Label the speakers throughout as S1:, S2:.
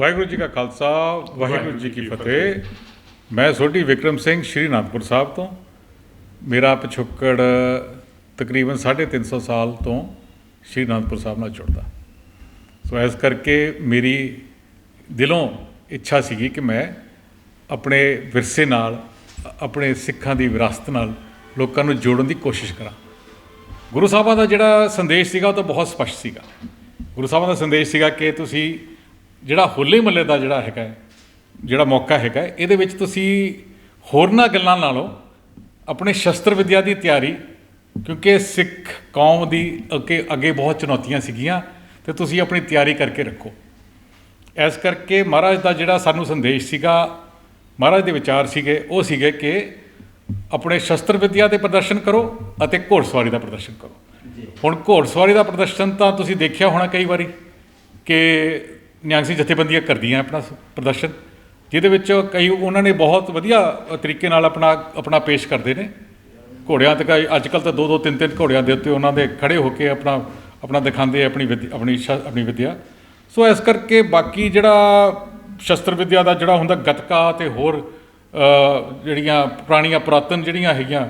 S1: ਵਾਹਿਗੁਰੂ ਜੀ ਕਾ ਖਾਲਸਾ ਵਾਹਿਗੁਰੂ ਜੀ ਕੀ ਫਤਿਹ। ਮੈਂ ਸੋਢੀ ਵਿਕਰਮ ਸਿੰਘ ਸ਼੍ਰੀ ਅਨੰਦਪੁਰ ਸਾਹਿਬ ਤੋਂ। ਮੇਰਾ ਪਿਛੋਕੜ ਤਕਰੀਬਨ 350 ਸਾਲ ਤੋਂ ਸ਼੍ਰੀ ਅਨੰਦਪੁਰ ਸਾਹਿਬ ਨਾਲ ਜੁੜਦਾ। ਸੋ ਇਸ ਕਰਕੇ ਮੇਰੀ ਦਿਲੋਂ ਇੱਛਾ ਸੀਗੀ ਕਿ ਮੈਂ ਆਪਣੇ ਵਿਰਸੇ ਨਾਲ ਆਪਣੇ ਸਿੱਖਾਂ ਦੀ ਵਿਰਾਸਤ ਨਾਲ ਲੋਕਾਂ ਨੂੰ ਜੋੜਨ ਦੀ ਕੋਸ਼ਿਸ਼ ਕਰਾਂ। ਗੁਰੂ ਸਾਹਿਬਾਂ ਦਾ ਜਿਹੜਾ ਸੰਦੇਸ਼ ਸੀਗਾ ਉਹ ਤਾਂ ਬਹੁਤ ਸਪਸ਼ਟ ਸੀਗਾ। ਗੁਰੂ ਸਾਹਿਬਾਂ ਦਾ ਸੰਦੇਸ਼ ਸੀਗਾ ਕਿ ਤੁਸੀਂ ਜਿਹੜਾ ਹੋਲੇ ਮਹੱਲੇ ਦਾ ਜਿਹੜਾ ਹੈਗਾ ਜਿਹੜਾ ਮੌਕਾ ਹੈਗਾ ਇਹਦੇ ਵਿੱਚ ਤੁਸੀਂ ਹੋਰਨਾਂ ਗੱਲਾਂ ਨਾਲੋਂ ਆਪਣੇ ਸ਼ਸਤਰ ਵਿਦਿਆ ਦੀ ਤਿਆਰੀ ਕਿਉਂਕਿ ਸਿੱਖ ਕੌਮ ਦੀ ਅੱਗੇ ਅੱਗੇ ਬਹੁਤ ਚੁਣੌਤੀਆਂ ਸੀਗੀਆਂ ਤੇ ਤੁਸੀਂ ਆਪਣੀ ਤਿਆਰੀ ਕਰਕੇ ਰੱਖੋ। ਇਸ ਕਰਕੇ ਮਹਾਰਾਜ ਦਾ ਜਿਹੜਾ ਸਾਨੂੰ ਸੰਦੇਸ਼ ਸੀਗਾ ਮਹਾਰਾਜ ਦੇ ਵਿਚਾਰ ਸੀਗੇ ਉਹ ਸੀਗੇ ਕਿ ਆਪਣੇ ਸ਼ਸਤਰ ਵਿਦਿਆ ਦੇ ਪ੍ਰਦਰਸ਼ਨ ਕਰੋ ਅਤੇ ਘੋੜਸਵਾਰੀ ਦਾ ਪ੍ਰਦਰਸ਼ਨ ਕਰੋ। ਹੁਣ ਘੋੜਸਵਾਰੀ ਦਾ ਪ੍ਰਦਰਸ਼ਨ ਤਾਂ ਤੁਸੀਂ ਦੇਖਿਆ ਹੋਣਾ ਕਈ ਵਾਰੀ ਕਿ ਨਿਆਂਸੀ ਜਥੇਬੰਦੀਆਂ ਕਰਦੀਆਂ ਆਪਣਾ ਪ੍ਰਦਰਸ਼ਨ, ਜਿਹਦੇ ਵਿੱਚ ਕਈ ਉਹਨਾਂ ਨੇ ਬਹੁਤ ਵਧੀਆ ਤਰੀਕੇ ਨਾਲ ਆਪਣਾ ਆਪਣਾ ਪੇਸ਼ ਕਰਦੇ ਨੇ। ਘੋੜਿਆਂ ਤੇ ਕਈ ਅੱਜ ਕੱਲ ਤਾਂ ਦੋ ਦੋ ਤਿੰਨ ਤਿੰਨ ਘੋੜਿਆਂ ਦੇ ਉੱਤੇ ਉਹਨਾਂ ਦੇ ਖੜੇ ਹੋ ਕੇ ਆਪਣਾ ਆਪਣਾ ਦਿਖਾਉਂਦੇ ਆਪਣੀ ਵਿਦ- ਆਪਣੀ ਸ਼- ਆਪਣੀ ਵਿਦਿਆ। ਸੋ ਇਸ ਕਰਕੇ ਬਾਕੀ ਜਿਹੜਾ ਸ਼ਸਤਰ ਵਿਦਿਆ ਦਾ ਜਿਹੜਾ ਹੁੰਦਾ ਗੱਤਕਾ ਤੇ ਹੋਰ ਜਿਹੜੀਆਂ ਪੁਰਾਣੀਆਂ, ਪੁਰਾਤਨ ਜਿਹੜੀਆਂ ਹੈਗੀਆਂ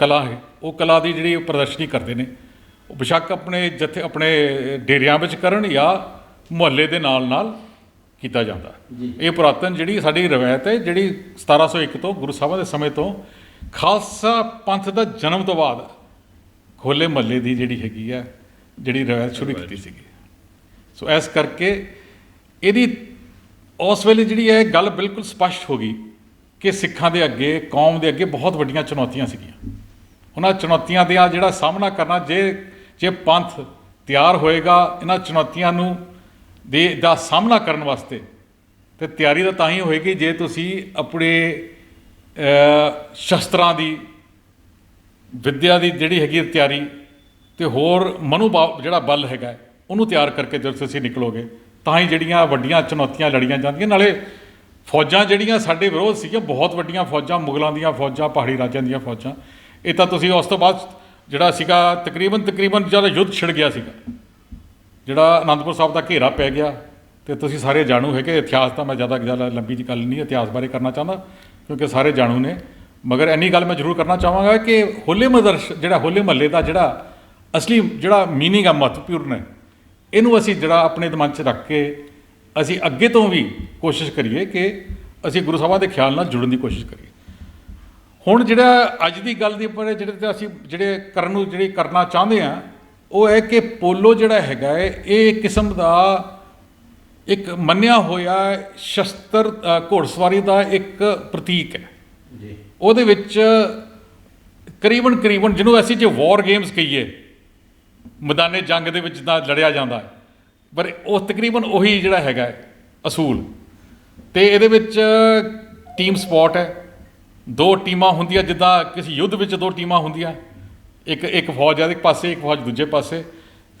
S1: ਕਲਾ ਹੈ, ਉਹ ਕਲਾ ਦੀ ਜਿਹੜੀ ਪ੍ਰਦਰਸ਼ਨੀ ਕਰਦੇ ਨੇ। ਉਹ ਬੇਸ਼ੱਕ ਆਪਣੇ ਜਥੇ, ਆਪਣੇ ਡੇਰਿਆਂ ਵਿੱਚ ਕਰਨ ਜਾਂ ਮੁਹੱਲੇ ਦੇ ਨਾਲ ਨਾਲ ਕੀਤਾ ਜਾਂਦਾ। ਇਹ ਪੁਰਾਤਨ ਜਿਹੜੀ ਸਾਡੀ ਰਵਾਇਤ ਹੈ ਜਿਹੜੀ 1701 ਤੋਂ ਗੁਰੂ ਸਾਹਿਬਾਂ ਦੇ ਸਮੇਂ ਤੋਂ ਖਾਲਸਾ ਪੰਥ ਦਾ ਜਨਮ ਤੋਂ ਬਾਅਦ ਖੋਲੇ ਮਹੱਲੇ ਦੀ ਜਿਹੜੀ ਹੈਗੀ ਆ ਜਿਹੜੀ ਰਵਾਇਤ ਸ਼ੁਰੂ ਕੀਤੀ ਸੀਗੀ। ਸੋ ਇਸ ਕਰਕੇ ਇਹਦੀ ਉਸ ਵੇਲੇ ਜਿਹੜੀ ਹੈ ਗੱਲ ਬਿਲਕੁਲ ਸਪਸ਼ਟ ਹੋ ਗਈ ਕਿ ਸਿੱਖਾਂ ਦੇ ਅੱਗੇ ਕੌਮ ਦੇ ਅੱਗੇ ਬਹੁਤ ਵੱਡੀਆਂ ਚੁਣੌਤੀਆਂ ਸੀਗੀਆਂ। ਉਹਨਾਂ ਚੁਣੌਤੀਆਂ ਦਾ ਜਿਹੜਾ ਸਾਹਮਣਾ ਕਰਨਾ ਜੇ ਜੇ ਪੰਥ ਤਿਆਰ ਹੋਏਗਾ ਇਹਨਾਂ ਚੁਣੌਤੀਆਂ ਨੂੰ ਦੇ ਦਾ ਸਾਹਮਣਾ ਕਰਨ ਵਾਸਤੇ, ਤੇ ਤਿਆਰੀ ਤਾਂ ਤਾਂ ਹੀ ਹੋਏਗੀ ਜੇ ਤੁਸੀਂ ਆਪਣੇ ਸ਼ਸਤਰਾਂ ਦੀ, ਵਿੱਦਿਆ ਦੀ ਜਿਹੜੀ ਹੈਗੀ ਤਿਆਰੀ, ਤੇ ਹੋਰ ਮਨੋਭਾਵ ਜਿਹੜਾ ਬਲ ਹੈਗਾ, ਉਹਨੂੰ ਤਿਆਰ ਕਰਕੇ ਜਦੋਂ ਤੁਸੀਂ ਨਿਕਲੋਗੇ, ਤਾਂ ਹੀ ਜਿਹੜੀਆਂ ਵੱਡੀਆਂ ਚੁਣੌਤੀਆਂ ਲੜੀਆਂ ਜਾਂਦੀਆਂ। ਨਾਲੇ ਫੌਜਾਂ ਜਿਹੜੀਆਂ ਸਾਡੇ ਵਿਰੋਧ ਸੀਗੀਆਂ, ਬਹੁਤ ਵੱਡੀਆਂ ਫੌਜਾਂ, ਮੁਗਲਾਂ ਦੀਆਂ ਫੌਜਾਂ, ਪਹਾੜੀ ਰਾਜਾਂ ਦੀਆਂ ਫੌਜਾਂ, ਇਹ ਤਾਂ ਤੁਸੀਂ ਉਸ ਤੋਂ ਬਾਅਦ ਜਿਹੜਾ ਸੀਗਾ ਤਕਰੀਬਨ ਤਕਰੀਬਨ ਜਦੋਂ ਯੁੱਧ ਛਿੜ ਗਿਆ ਸੀਗਾ। ਜਿਹੜਾ ਅਨੰਦਪੁਰ ਸਾਹਿਬ ਦਾ ਘੇਰਾ ਪੈ ਗਿਆ ਤੇ ਤੁਸੀਂ ਸਾਰੇ ਜਾਣੂ ਹੈਗੇ, ਇਤਿਹਾਸ ਤਾਂ ਮੈਂ ਜ਼ਿਆਦਾ ਜ਼ਿਆਦਾ ਲੰਬੀ ਜੀ ਗੱਲ ਨਹੀਂ ਇਤਿਹਾਸ ਬਾਰੇ ਕਰਨਾ ਚਾਹੁੰਦਾ, ਕਿਉਂਕਿ ਸਾਰੇ ਜਾਣੂ ਨੇ। ਮਗਰ ਇੰਨੀ ਗੱਲ ਮੈਂ ਜ਼ਰੂਰ ਕਰਨਾ ਚਾਹਾਂਗਾ ਕਿ ਹੋਲੇ ਮਦਰਸ਼, ਜਿਹੜਾ ਹੋਲੇ ਮਹੱਲੇ ਦਾ ਜਿਹੜਾ ਅਸਲੀ ਜਿਹੜਾ ਮੀਨਿੰਗ ਆ ਮਹੱਤਵਪੂਰਨ ਹੈ ਇਹਨੂੰ ਅਸੀਂ ਜਿਹੜਾ ਆਪਣੇ ਦਿਮਾਗ 'ਚ ਰੱਖ ਕੇ ਅਸੀਂ ਅੱਗੇ ਤੋਂ ਵੀ ਕੋਸ਼ਿਸ਼ ਕਰੀਏ ਕਿ ਅਸੀਂ ਗੁਰੂ ਸਾਹਿਬਾਂ ਦੇ ਖਿਆਲ ਨਾਲ ਜੁੜਨ ਦੀ ਕੋਸ਼ਿਸ਼ ਕਰੀਏ। ਹੁਣ ਜਿਹੜਾ ਅੱਜ ਦੀ ਗੱਲ ਦੀ ਉੱਪਰ ਜਿਹੜੇ ਤੇ ਅਸੀਂ ਜਿਹੜੇ ਕਰਨ ਨੂੰ, ਜਿਹੜੀ ਕਰਨਾ ਚਾਹੁੰਦੇ ਆ ਉਹ ਹੈ ਕਿ ਪੋਲੋ ਜਿਹੜਾ ਹੈਗਾ ਹੈ ਇਹ ਕਿਸਮ ਦਾ ਇੱਕ ਮੰਨਿਆ ਹੋਇਆ ਸ਼ਸਤਰ ਘੋੜਸਵਾਰੀ ਦਾ ਇੱਕ ਪ੍ਰਤੀਕ ਹੈ।
S2: ਜੀ।
S1: ਉਹਦੇ ਵਿੱਚ ਕਰੀਬਨ ਕਰੀਬਨ ਜਿਹਨੂੰ ਅਸੀਂ ਜੇ ਵਾਰ ਗੇਮਸ ਕਹੀਏ ਮੈਦਾਨੇ ਜੰਗ ਦੇ ਵਿੱਚ ਜਿੱਦਾਂ ਲੜਿਆ ਜਾਂਦਾ ਹੈ ਪਰ ਉਹ ਤਕਰੀਬਨ ਉਹੀ ਜਿਹੜਾ ਹੈਗਾ ਹੈ ਅਸੂਲ। ਤੇ ਇਹਦੇ ਵਿੱਚ ਟੀਮ ਸਪੋਰਟ ਹੈ। ਦੋ ਟੀਮਾਂ ਹੁੰਦੀਆਂ ਜਿੱਦਾਂ ਕਿਸੇ ਯੁੱਧ ਵਿੱਚ ਦੋ ਟੀਮਾਂ ਹੁੰਦੀਆਂ ਇੱਕ ਇੱਕ ਫੌਜ ਆ, ਇੱਕ ਪਾਸੇ, ਇੱਕ ਫੌਜ ਦੂਜੇ ਪਾਸੇ।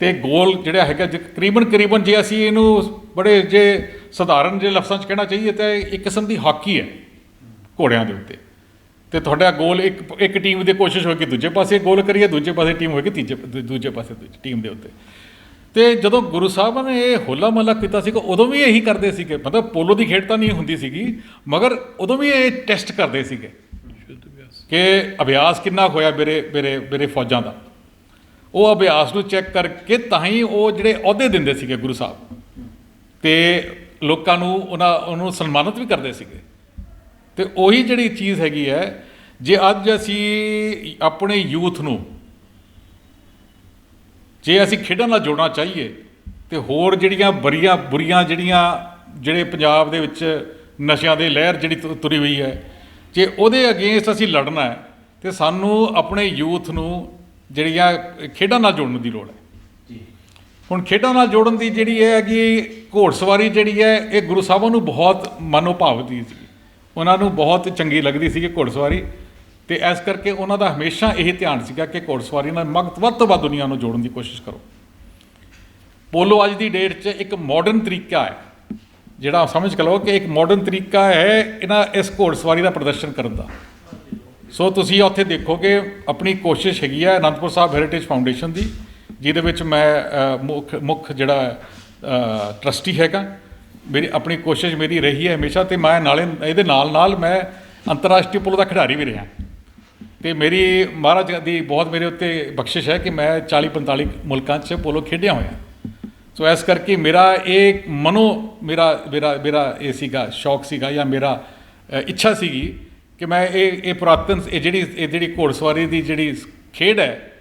S1: ਤੇ ਗੋਲ ਜਿਹੜਾ ਹੈਗਾ, ਜੇ ਕਰੀਬਨ ਕਰੀਬਨ ਜੇ ਅਸੀਂ ਇਹਨੂੰ ਬੜੇ ਜੇ ਸਧਾਰਨ ਜੇ ਲਫ਼ਜ਼ਾਂ 'ਚ ਕਹਿਣਾ ਚਾਹੀਏ, ਤਾਂ ਇੱਕ ਕਿਸਮ ਦੀ ਹਾਕੀ ਹੈ ਘੋੜਿਆਂ ਦੇ ਉੱਤੇ। ਤੇ ਤੁਹਾਡਾ ਗੋਲ ਇੱਕ ਇੱਕ ਟੀਮ ਦੀ ਕੋਸ਼ਿਸ਼ ਹੋਏਗੀ ਦੂਜੇ ਪਾਸੇ ਗੋਲ ਕਰੀਏ, ਦੂਜੇ ਪਾਸੇ ਟੀਮ ਹੋਏਗੀ ਤੀਜੇ ਦੂ- ਦੂਜੇ ਪਾਸੇ ਟੀਮ ਦੇ ਉੱਤੇ। ਤੇ ਜਦੋਂ ਗੁਰੂ ਸਾਹਿਬ ਨੇ ਇਹ ਹੋਲਾ ਮਹੱਲਾ ਕੀਤਾ ਸੀਗਾ, ਉਦੋਂ ਵੀ ਇਹੀ ਕਰਦੇ ਸੀਗੇ। ਮਤਲਬ ਪੋਲੋ ਦੀ ਖੇਡ ਤਾਂ ਨਹੀਂ ਹੁੰਦੀ ਸੀਗੀ, ਮਗਰ ਉਦੋਂ ਵੀ ਇਹ ਟੈਸਟ ਕਰਦੇ ਸੀਗੇ। ਕਿ ਅਭਿਆਸ ਕਿੰਨਾ ਹੋਇਆ ਮੇਰੇ ਮੇਰੇ ਮੇਰੇ ਫੌਜਾਂ ਦਾ? ਉਹ ਅਭਿਆਸ ਨੂੰ ਚੈੱਕ ਕਰਕੇ ਤਾਂ ਹੀ ਉਹ ਜਿਹੜੇ ਅਹੁਦੇ ਦਿੰਦੇ ਸੀਗੇ ਗੁਰੂ ਸਾਹਿਬ, ਤੇ ਲੋਕਾਂ ਨੂੰ ਉਹਨਾਂ, ਉਹਨੂੰ ਸਨਮਾਨਿਤ ਵੀ ਕਰਦੇ ਸੀਗੇ। ਤੇ ਉਹੀ ਜਿਹੜੀ ਚੀਜ਼ ਹੈਗੀ ਹੈ, ਜੇ ਅੱਜ ਅਸੀਂ ਆਪਣੇ ਯੂਥ ਨੂੰ, ਜੇ ਅਸੀਂ ਖੇਡਾਂ ਨਾਲ ਜੋੜਨਾ ਚਾਹੀਏ, ਤੇ ਹੋਰ ਜਿਹੜੀਆਂ ਬਰੀਆਂ ਬੁਰੀਆਂ ਜਿਹੜੀਆਂ, ਜਿਹੜੇ ਪੰਜਾਬ ਦੇ ਵਿੱਚ ਨਸ਼ਿਆਂ ਦੀ ਲਹਿਰ ਜਿਹੜੀ ਤੁਰੀ ਹੋਈ ਹੈ ਜੇ ਉਹਦੇ ਅਗੇਂਸਟ ਅਸੀਂ ਲੜਨਾ ਹੈ ਤੇ ਸਾਨੂੰ ਆਪਣੇ ਯੂਥ ਨੂੰ ਜਿਹੜੀਆਂ ਖੇਡਾਂ ਨਾਲ ਜੋੜਨ ਦੀ ਲੋੜ ਹੈ।
S2: ਜੀ।
S1: ਹੁਣ ਖੇਡਾਂ ਨਾਲ ਜੋੜਨ ਦੀ ਜਿਹੜੀ ਹੈ ਕਿ ਘੋੜਸਵਾਰੀ ਜਿਹੜੀ ਹੈ ਇਹ ਗੁਰੂ ਸਾਹਿਬਾਂ ਨੂੰ ਬਹੁਤ ਮਨੋਭਾਵਦੀ ਸੀ। ਉਹਨਾਂ ਨੂੰ ਬਹੁਤ ਚੰਗੀ ਲੱਗਦੀ ਸੀ ਕਿ ਘੋੜਸਵਾਰੀ। ਤੇ ਇਸ ਕਰਕੇ ਉਹਨਾਂ ਦਾ ਹਮੇਸ਼ਾ ਇਹ ਧਿਆਨ ਸੀਗਾ ਕਿ ਘੋੜਸਵਾਰੀ ਨਾਲ ਮਗਤ ਵੱਧ ਤੋਂ ਵੱਧ ਦੁਨੀਆ ਨੂੰ ਜੋੜਨ ਦੀ ਕੋਸ਼ਿਸ਼ ਕਰੋ। ਪੋਲੋ ਅੱਜ ਦੀ ਡੇਟ 'ਚ ਇੱਕ ਮਾਡਰਨ ਤਰੀਕਾ ਹੈ। ਜਿਹੜਾ ਸਮਝ ਕੇ ਲਓ ਕਿ ਇੱਕ ਮਾਡਰਨ ਤਰੀਕਾ ਹੈ ਇਹਨਾਂ ਇਸ ਘੋੜਸਵਾਰੀ ਦਾ ਪ੍ਰਦਰਸ਼ਨ ਕਰਨ ਦਾ। ਸੋ ਤੁਸੀਂ ਉੱਥੇ ਦੇਖੋਗੇ, ਆਪਣੀ ਕੋਸ਼ਿਸ਼ ਹੈਗੀ ਹੈ ਅਨੰਦਪੁਰ ਸਾਹਿਬ ਹੈਰੀਟੇਜ ਫਾਊਂਡੇਸ਼ਨ ਦੀ, ਜਿਹਦੇ ਵਿੱਚ ਮੈਂ ਮੁੱਖ ਮੁੱਖ ਜਿਹੜਾ ਟਰਸਟੀ ਹੈਗਾ। ਮੇਰੀ, ਆਪਣੀ ਕੋਸ਼ਿਸ਼ ਮੇਰੀ ਰਹੀ ਹੈ ਹਮੇਸ਼ਾ ਤੇ ਮੈਂ ਨਾਲੇ, ਇਹਦੇ ਨਾਲ ਨਾਲ ਮੈਂ ਅੰਤਰਰਾਸ਼ਟਰੀ ਪੋਲੋ ਦਾ ਖਿਡਾਰੀ ਵੀ ਰਿਹਾ। ਤੇ ਮੇਰੀ ਮਹਾਰਾਜ ਦੀ ਬਹੁਤ ਮੇਰੇ ਉੱਤੇ ਬਖਸ਼ਿਸ਼ ਹੈ ਕਿ ਮੈਂ 40 45 ਮੁਲਕਾਂ 'ਚ ਪੋਲੋ ਖੇਡਿਆ ਹੋਇਆ। ਸੋ ਇਸ ਕਰਕੇ ਮੇਰਾ ਇਹ ਮਨੋ ਮੇਰਾ ਮੇਰਾ ਮੇਰਾ ਇਹ ਸੀਗਾ, ਸ਼ੌਕ ਸੀਗਾ ਜਾਂ ਮੇਰਾ ਇੱਛਾ ਸੀਗੀ ਕਿ ਮੈਂ ਇਹ ਇਹ ਪੁਰਾਤਨ ਇਹ ਜਿਹੜੀ ਇਹ ਜਿਹੜੀ ਘੋੜਸਵਾਰੀ ਦੀ ਜਿਹੜੀ ਖੇਡ ਹੈ,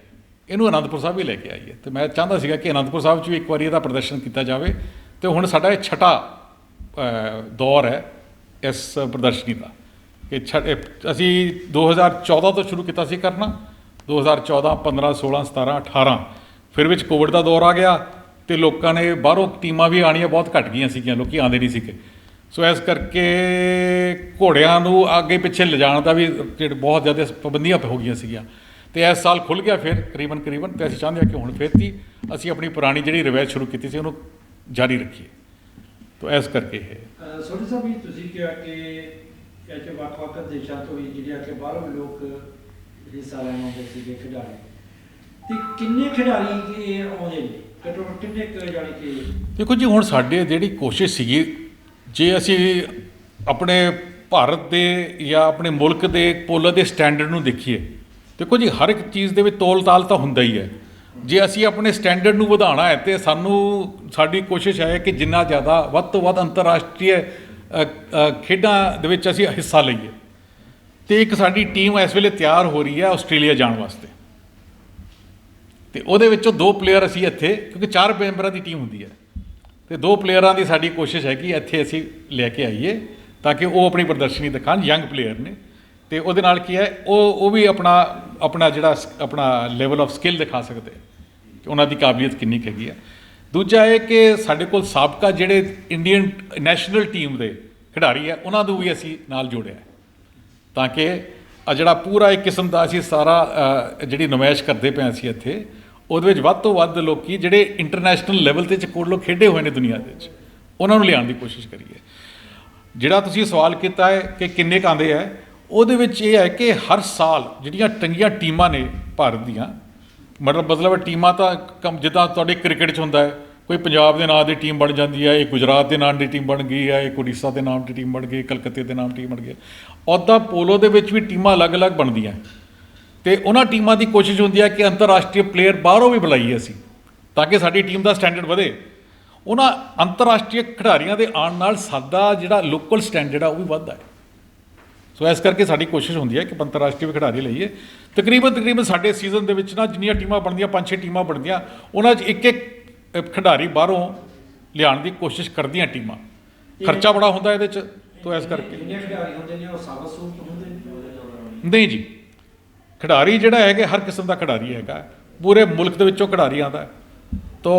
S1: ਇਹਨੂੰ ਅਨੰਦਪੁਰ ਸਾਹਿਬ ਵੀ ਲੈ ਕੇ ਆਈਏ। ਤੇ ਮੈਂ ਚਾਹੁੰਦਾ ਸੀਗਾ ਕਿ ਅਨੰਦਪੁਰ ਸਾਹਿਬ 'ਚ ਵੀ ਇੱਕ ਵਾਰੀ ਇਹਦਾ ਪ੍ਰਦਰਸ਼ਨ ਕੀਤਾ ਜਾਵੇ ਤੇ ਹੁਣ ਸਾਡਾ ਇਹ ਛਟਾ ਦੌਰ ਹੈ ਇਸ ਪ੍ਰਦਰਸ਼ਨੀ ਦਾ। ਕਿ ਛ- ਇਹ ਅਸੀਂ 2014 ਤੋਂ ਸ਼ੁਰੂ ਕੀਤਾ ਸੀ ਕਰਨਾ 2014 15 16 17 18 ਫਿਰ ਵਿੱਚ ਕੋਵਿਡ ਦਾ ਦੌਰ ਆ ਗਿਆ। ਤੇ ਲੋਕਾਂ ਨੇ ਬਾਹਰੋਂ ਟੀਮਾਂ ਵੀ ਆਣੀਆਂ ਬਹੁਤ ਘਟ ਗਈਆਂ ਸੀਗੀਆਂ, ਲੋਕੀ ਆਉਂਦੇ ਨਹੀਂ ਸੀਗੇ। ਸੋ ਇਸ ਕਰਕੇ ਘੋੜਿਆਂ ਨੂੰ ਅੱਗੇ ਪਿੱਛੇ ਲਿਜਾਣ ਦਾ ਵੀ ਜਿਹੜੇ ਬਹੁਤ ਜ਼ਿਆਦਾ ਪਾਬੰਦੀਆਂ ਹੋ ਗਈਆਂ ਸੀਗੀਆਂ। ਤੇ ਇਸ ਸਾਲ ਖੁੱਲ ਗਿਆ ਫਿਰ, ਕਰੀਬਨ ਕਰੀਬਨ, ਤੇ ਅਸੀਂ ਚਾਹੁੰਦੇ ਹਾਂ ਕਿ ਹੁਣ ਫਿਰ ਤੀ ਅਸੀਂ ਆਪਣੀ ਪੁਰਾਣੀ ਜਿਹੜੀ ਰਿਵਾਇਤ ਸ਼ੁਰੂ ਕੀਤੀ ਸੀ, ਉਹਨੂੰ ਜਾਰੀ ਰੱਖੀਏ। ਤੋ ਇਸ ਕਰਕੇ ਇਹ।
S2: ਸੋਢੀ ਸਾਹਿਬ ਜੀ ਤੁਸੀਂ ਕਿਹਾ ਕਿ ਇਹ ਵੱਖ-ਵੱਖ ਦੇਸ਼ਾਂ ਤੋਂ ਵੀ ਜਿਹੜੇ ਆ ਕਿ ਬਾਹਰੋਂ ਲੋਕ ਹਿੱਸਾ ਲੈਣ ਆਉਂਦੇ ਸੀਗੇ ਖਿਡਾਰੀ। ਤੇ ਕਿੰਨੇ ਖਿਡਾਰੀ ਇਹ ਆਉਂਦੇ ਨੇ? ਘੱਟੋ ਕਿੰਨੇ ਕੁ ਜਾਣੀ ਕਿ
S1: ਦੇਖੋ ਜੀ, ਹੁਣ ਸਾਡੇ ਜਿਹੜੀ ਕੋਸ਼ਿਸ਼ ਸੀਗੀ, ਜੇ ਅਸੀਂ ਆਪਣੇ ਭਾਰਤ ਦੇ ਜਾਂ ਆਪਣੇ ਮੁਲਕ ਦੇ ਪੋਲੋ ਦੇ ਸਟੈਂਡਰਡ ਨੂੰ ਦੇਖੀਏ, ਦੇਖੋ ਜੀ, ਹਰ ਇੱਕ ਚੀਜ਼ ਦੇ ਵਿੱਚ ਤੋਲ ਤਾਲ ਤਾਂ ਹੁੰਦਾ ਹੀ ਹੈ। ਜੇ ਅਸੀਂ ਆਪਣੇ ਸਟੈਂਡਰਡ ਨੂੰ ਵਧਾਉਣਾ ਹੈ, ਤੇ ਸਾਨੂੰ, ਸਾਡੀ ਕੋਸ਼ਿਸ਼ ਹੈ ਕਿ ਜਿੰਨਾ ਜ਼ਿਆਦਾ ਵੱਧ ਤੋਂ ਵੱਧ ਅੰਤਰਰਾਸ਼ਟਰੀ ਖੇਡਾਂ ਦੇ ਵਿੱਚ ਅਸੀਂ ਹਿੱਸਾ ਲਈਏ। ਤੇ ਇੱਕ ਸਾਡੀ ਟੀਮ ਇਸ ਵੇਲੇ ਤਿਆਰ ਹੋ ਰਹੀ ਹੈ ਆਸਟ੍ਰੇਲੀਆ ਜਾਣ ਵਾਸਤੇ। ਤੇ ਉਹਦੇ ਵਿੱਚੋਂ ਦੋ ਪਲੇਅਰ ਅਸੀਂ ਇੱਥੇ, ਕਿਉਂਕਿ ਚਾਰ ਮੈਂਬਰਾਂ ਦੀ ਟੀਮ ਹੁੰਦੀ ਹੈ। ਤੇ ਦੋ ਪਲੇਅਰਾਂ ਦੀ ਸਾਡੀ ਕੋਸ਼ਿਸ਼ ਹੈ ਕਿ ਇੱਥੇ ਅਸੀਂ ਲੈ ਕੇ ਆਈਏ, ਤਾਂ ਕਿ ਉਹ ਆਪਣੀ ਪ੍ਰਦਰਸ਼ਨੀ ਦਿਖਾਣ ਯੰਗ ਪਲੇਅਰ ਨੇ। ਤੇ ਉਹਦੇ ਨਾਲ ਕੀ ਹੈ, ਉਹ ਉਹ ਵੀ ਆਪਣਾ ਆਪਣਾ ਜਿਹੜਾ ਆਪਣਾ ਲੈਵਲ ਆਫ ਸਕਿੱਲ ਦਿਖਾ ਸਕਦੇ ਕਿ ਉਹਨਾਂ ਦੀ ਕਾਬਲੀਅਤ ਕਿੰਨੀ ਕੁ ਹੈਗੀ ਆ ਦੂਜਾ ਇਹ ਕਿ ਸਾਡੇ ਕੋਲ ਸਾਬਕਾ ਜਿਹੜੇ ਇੰਡੀਅਨ ਨੈਸ਼ਨਲ ਟੀਮ ਦੇ ਖਿਡਾਰੀ ਹੈ, ਉਹਨਾਂ ਨੂੰ ਵੀ ਅਸੀਂ ਨਾਲ ਜੋੜਿਆ ਤਾਂ ਕਿ ਆ ਜਿਹੜਾ ਪੂਰਾ ਇੱਕ ਕਿਸਮ ਦਾ ਅਸੀਂ ਸਾਰਾ ਜਿਹੜੀ ਨੁਮਾਇਸ਼ ਕਰਦੇ ਪਏ ਹਾਂ ਅਸੀਂ ਇੱਥੇ ਉਹਦੇ ਵਿੱਚ ਵੱਧ ਤੋਂ ਵੱਧ ਲੋਕੀ ਜਿਹੜੇ ਇੰਟਰਨੈਸ਼ਨਲ ਲੈਵਲ ਤੇ ਚ ਕੋਲ ਖੇਡੇ ਹੋਏ ਨੇ ਦੁਨੀਆ ਦੇ ਵਿੱਚ, ਉਹਨਾਂ ਨੂੰ ਲਿਆਉਣ ਦੀ ਕੋਸ਼ਿਸ਼ ਕਰੀਏ। ਜਿਹੜਾ ਤੁਸੀਂ ਸਵਾਲ ਕੀਤਾ ਹੈ ਕਿ ਕਿੰਨੇ ਕੁ ਆਉਂਦੇ ਹੈ ਉਹਦੇ ਵਿੱਚ ਇਹ ਹੈ ਕਿ ਹਰ ਸਾਲ ਜਿਹੜੀਆਂ ਟੰਗੀਆਂ ਟੀਮਾਂ ਨੇ ਭਾਰਤ ਦੀਆਂ, ਮਤਲਬ ਮਤਲਬ ਟੀਮਾਂ ਤਾਂ ਕਮ, ਜਿੱਦਾਂ ਤੁਹਾਡੇ ਕ੍ਰਿਕਟ 'ਚ ਹੁੰਦਾ ਹੈ, ਕੋਈ ਪੰਜਾਬ ਦੇ ਨਾਂ ਦੀ ਟੀਮ ਬਣ ਜਾਂਦੀ ਹੈ, ਇਹ ਗੁਜਰਾਤ ਦੇ ਨਾਂ ਦੀ ਟੀਮ ਬਣ ਗਈ ਹੈ ਇਹ ਉੜੀਸਾ ਦੇ ਨਾਮ ਦੀ ਟੀਮ ਬਣ ਗਈ, ਕਲਕੱਤੇ ਦੇ ਨਾਮ ਟੀਮ ਬਣ ਗਈ ਉੱਦਾਂ ਪੋਲੋ ਦੇ ਵਿੱਚ ਵੀ ਟੀਮਾਂ ਅਲੱਗ-ਅਲੱਗ ਬਣਦੀਆਂ। ਤੇ ਉਹਨਾਂ ਟੀਮਾਂ ਦੀ ਕੋਸ਼ਿਸ਼ ਹੁੰਦੀ ਹੈ ਕਿ ਅੰਤਰਰਾਸ਼ਟਰੀ ਪਲੇਅਰ ਬਾਹਰੋਂ ਵੀ ਬੁਲਾਈਏ ਅਸੀਂ ਤਾਂ ਕਿ ਸਾਡੀ ਟੀਮ ਦਾ ਸਟੈਂਡਰਡ ਵਧੇ। ਉਹਨਾਂ ਅੰਤਰਰਾਸ਼ਟਰੀ ਖਿਡਾਰੀਆਂ ਦੇ ਆਉਣ ਨਾਲ ਸਾਡਾ ਜਿਹੜਾ ਲੋਕਲ ਸਟੈਂਡਰਡ ਆ ਉਹ ਵੀ ਵੱਧਦਾ ਹੈ। ਸੋ ਇਸ ਕਰਕੇ ਸਾਡੀ ਕੋਸ਼ਿਸ਼ ਹੁੰਦੀ ਹੈ ਕਿ ਅੰਤਰਰਾਸ਼ਟਰੀ ਵੀ ਖਿਡਾਰੀ ਲਈਏ। ਤਕਰੀਬਨ ਤਕਰੀਬਨ ਸਾਡੇ ਸੀਜ਼ਨ ਦੇ ਵਿੱਚ ਨਾ ਜਿੰਨੀਆਂ ਟੀਮਾਂ ਬਣਦੀਆਂ ਪੰਜ ਛੇ ਟੀਮਾਂ ਬਣਦੀਆਂ ਉਹਨਾਂ 'ਚ ਇੱਕ ਇੱਕ ਖਿਡਾਰੀ ਬਾਹਰੋਂ ਲਿਆਉਣ ਦੀ ਕੋਸ਼ਿਸ਼ ਕਰਦੀਆਂ ਟੀਮਾਂ। ਖਰਚਾ ਬੜਾ ਹੁੰਦਾ ਇਹਦੇ 'ਚ ਤੋ ਇਸ ਕਰਕੇ।
S2: ਜਿੰਨੇ ਖਿਡਾਰੀ ਹੁੰਦੇ ਨੇ ਉਹ ਸਾਬਤ ਸੂਰਤ ਹੁੰਦੇ ਨੇ?
S1: ਨਹੀਂ ਜੀ। ਖਿਡਾਰੀ ਜਿਹੜਾ ਹੈਗਾ ਹਰ ਕਿਸਮ ਦਾ ਖਿਡਾਰੀ ਹੈਗਾ। ਪੂਰੇ ਮੁਲਕ ਦੇ ਵਿੱਚੋਂ ਖਿਡਾਰੀ ਆਉਂਦਾ ਤੋ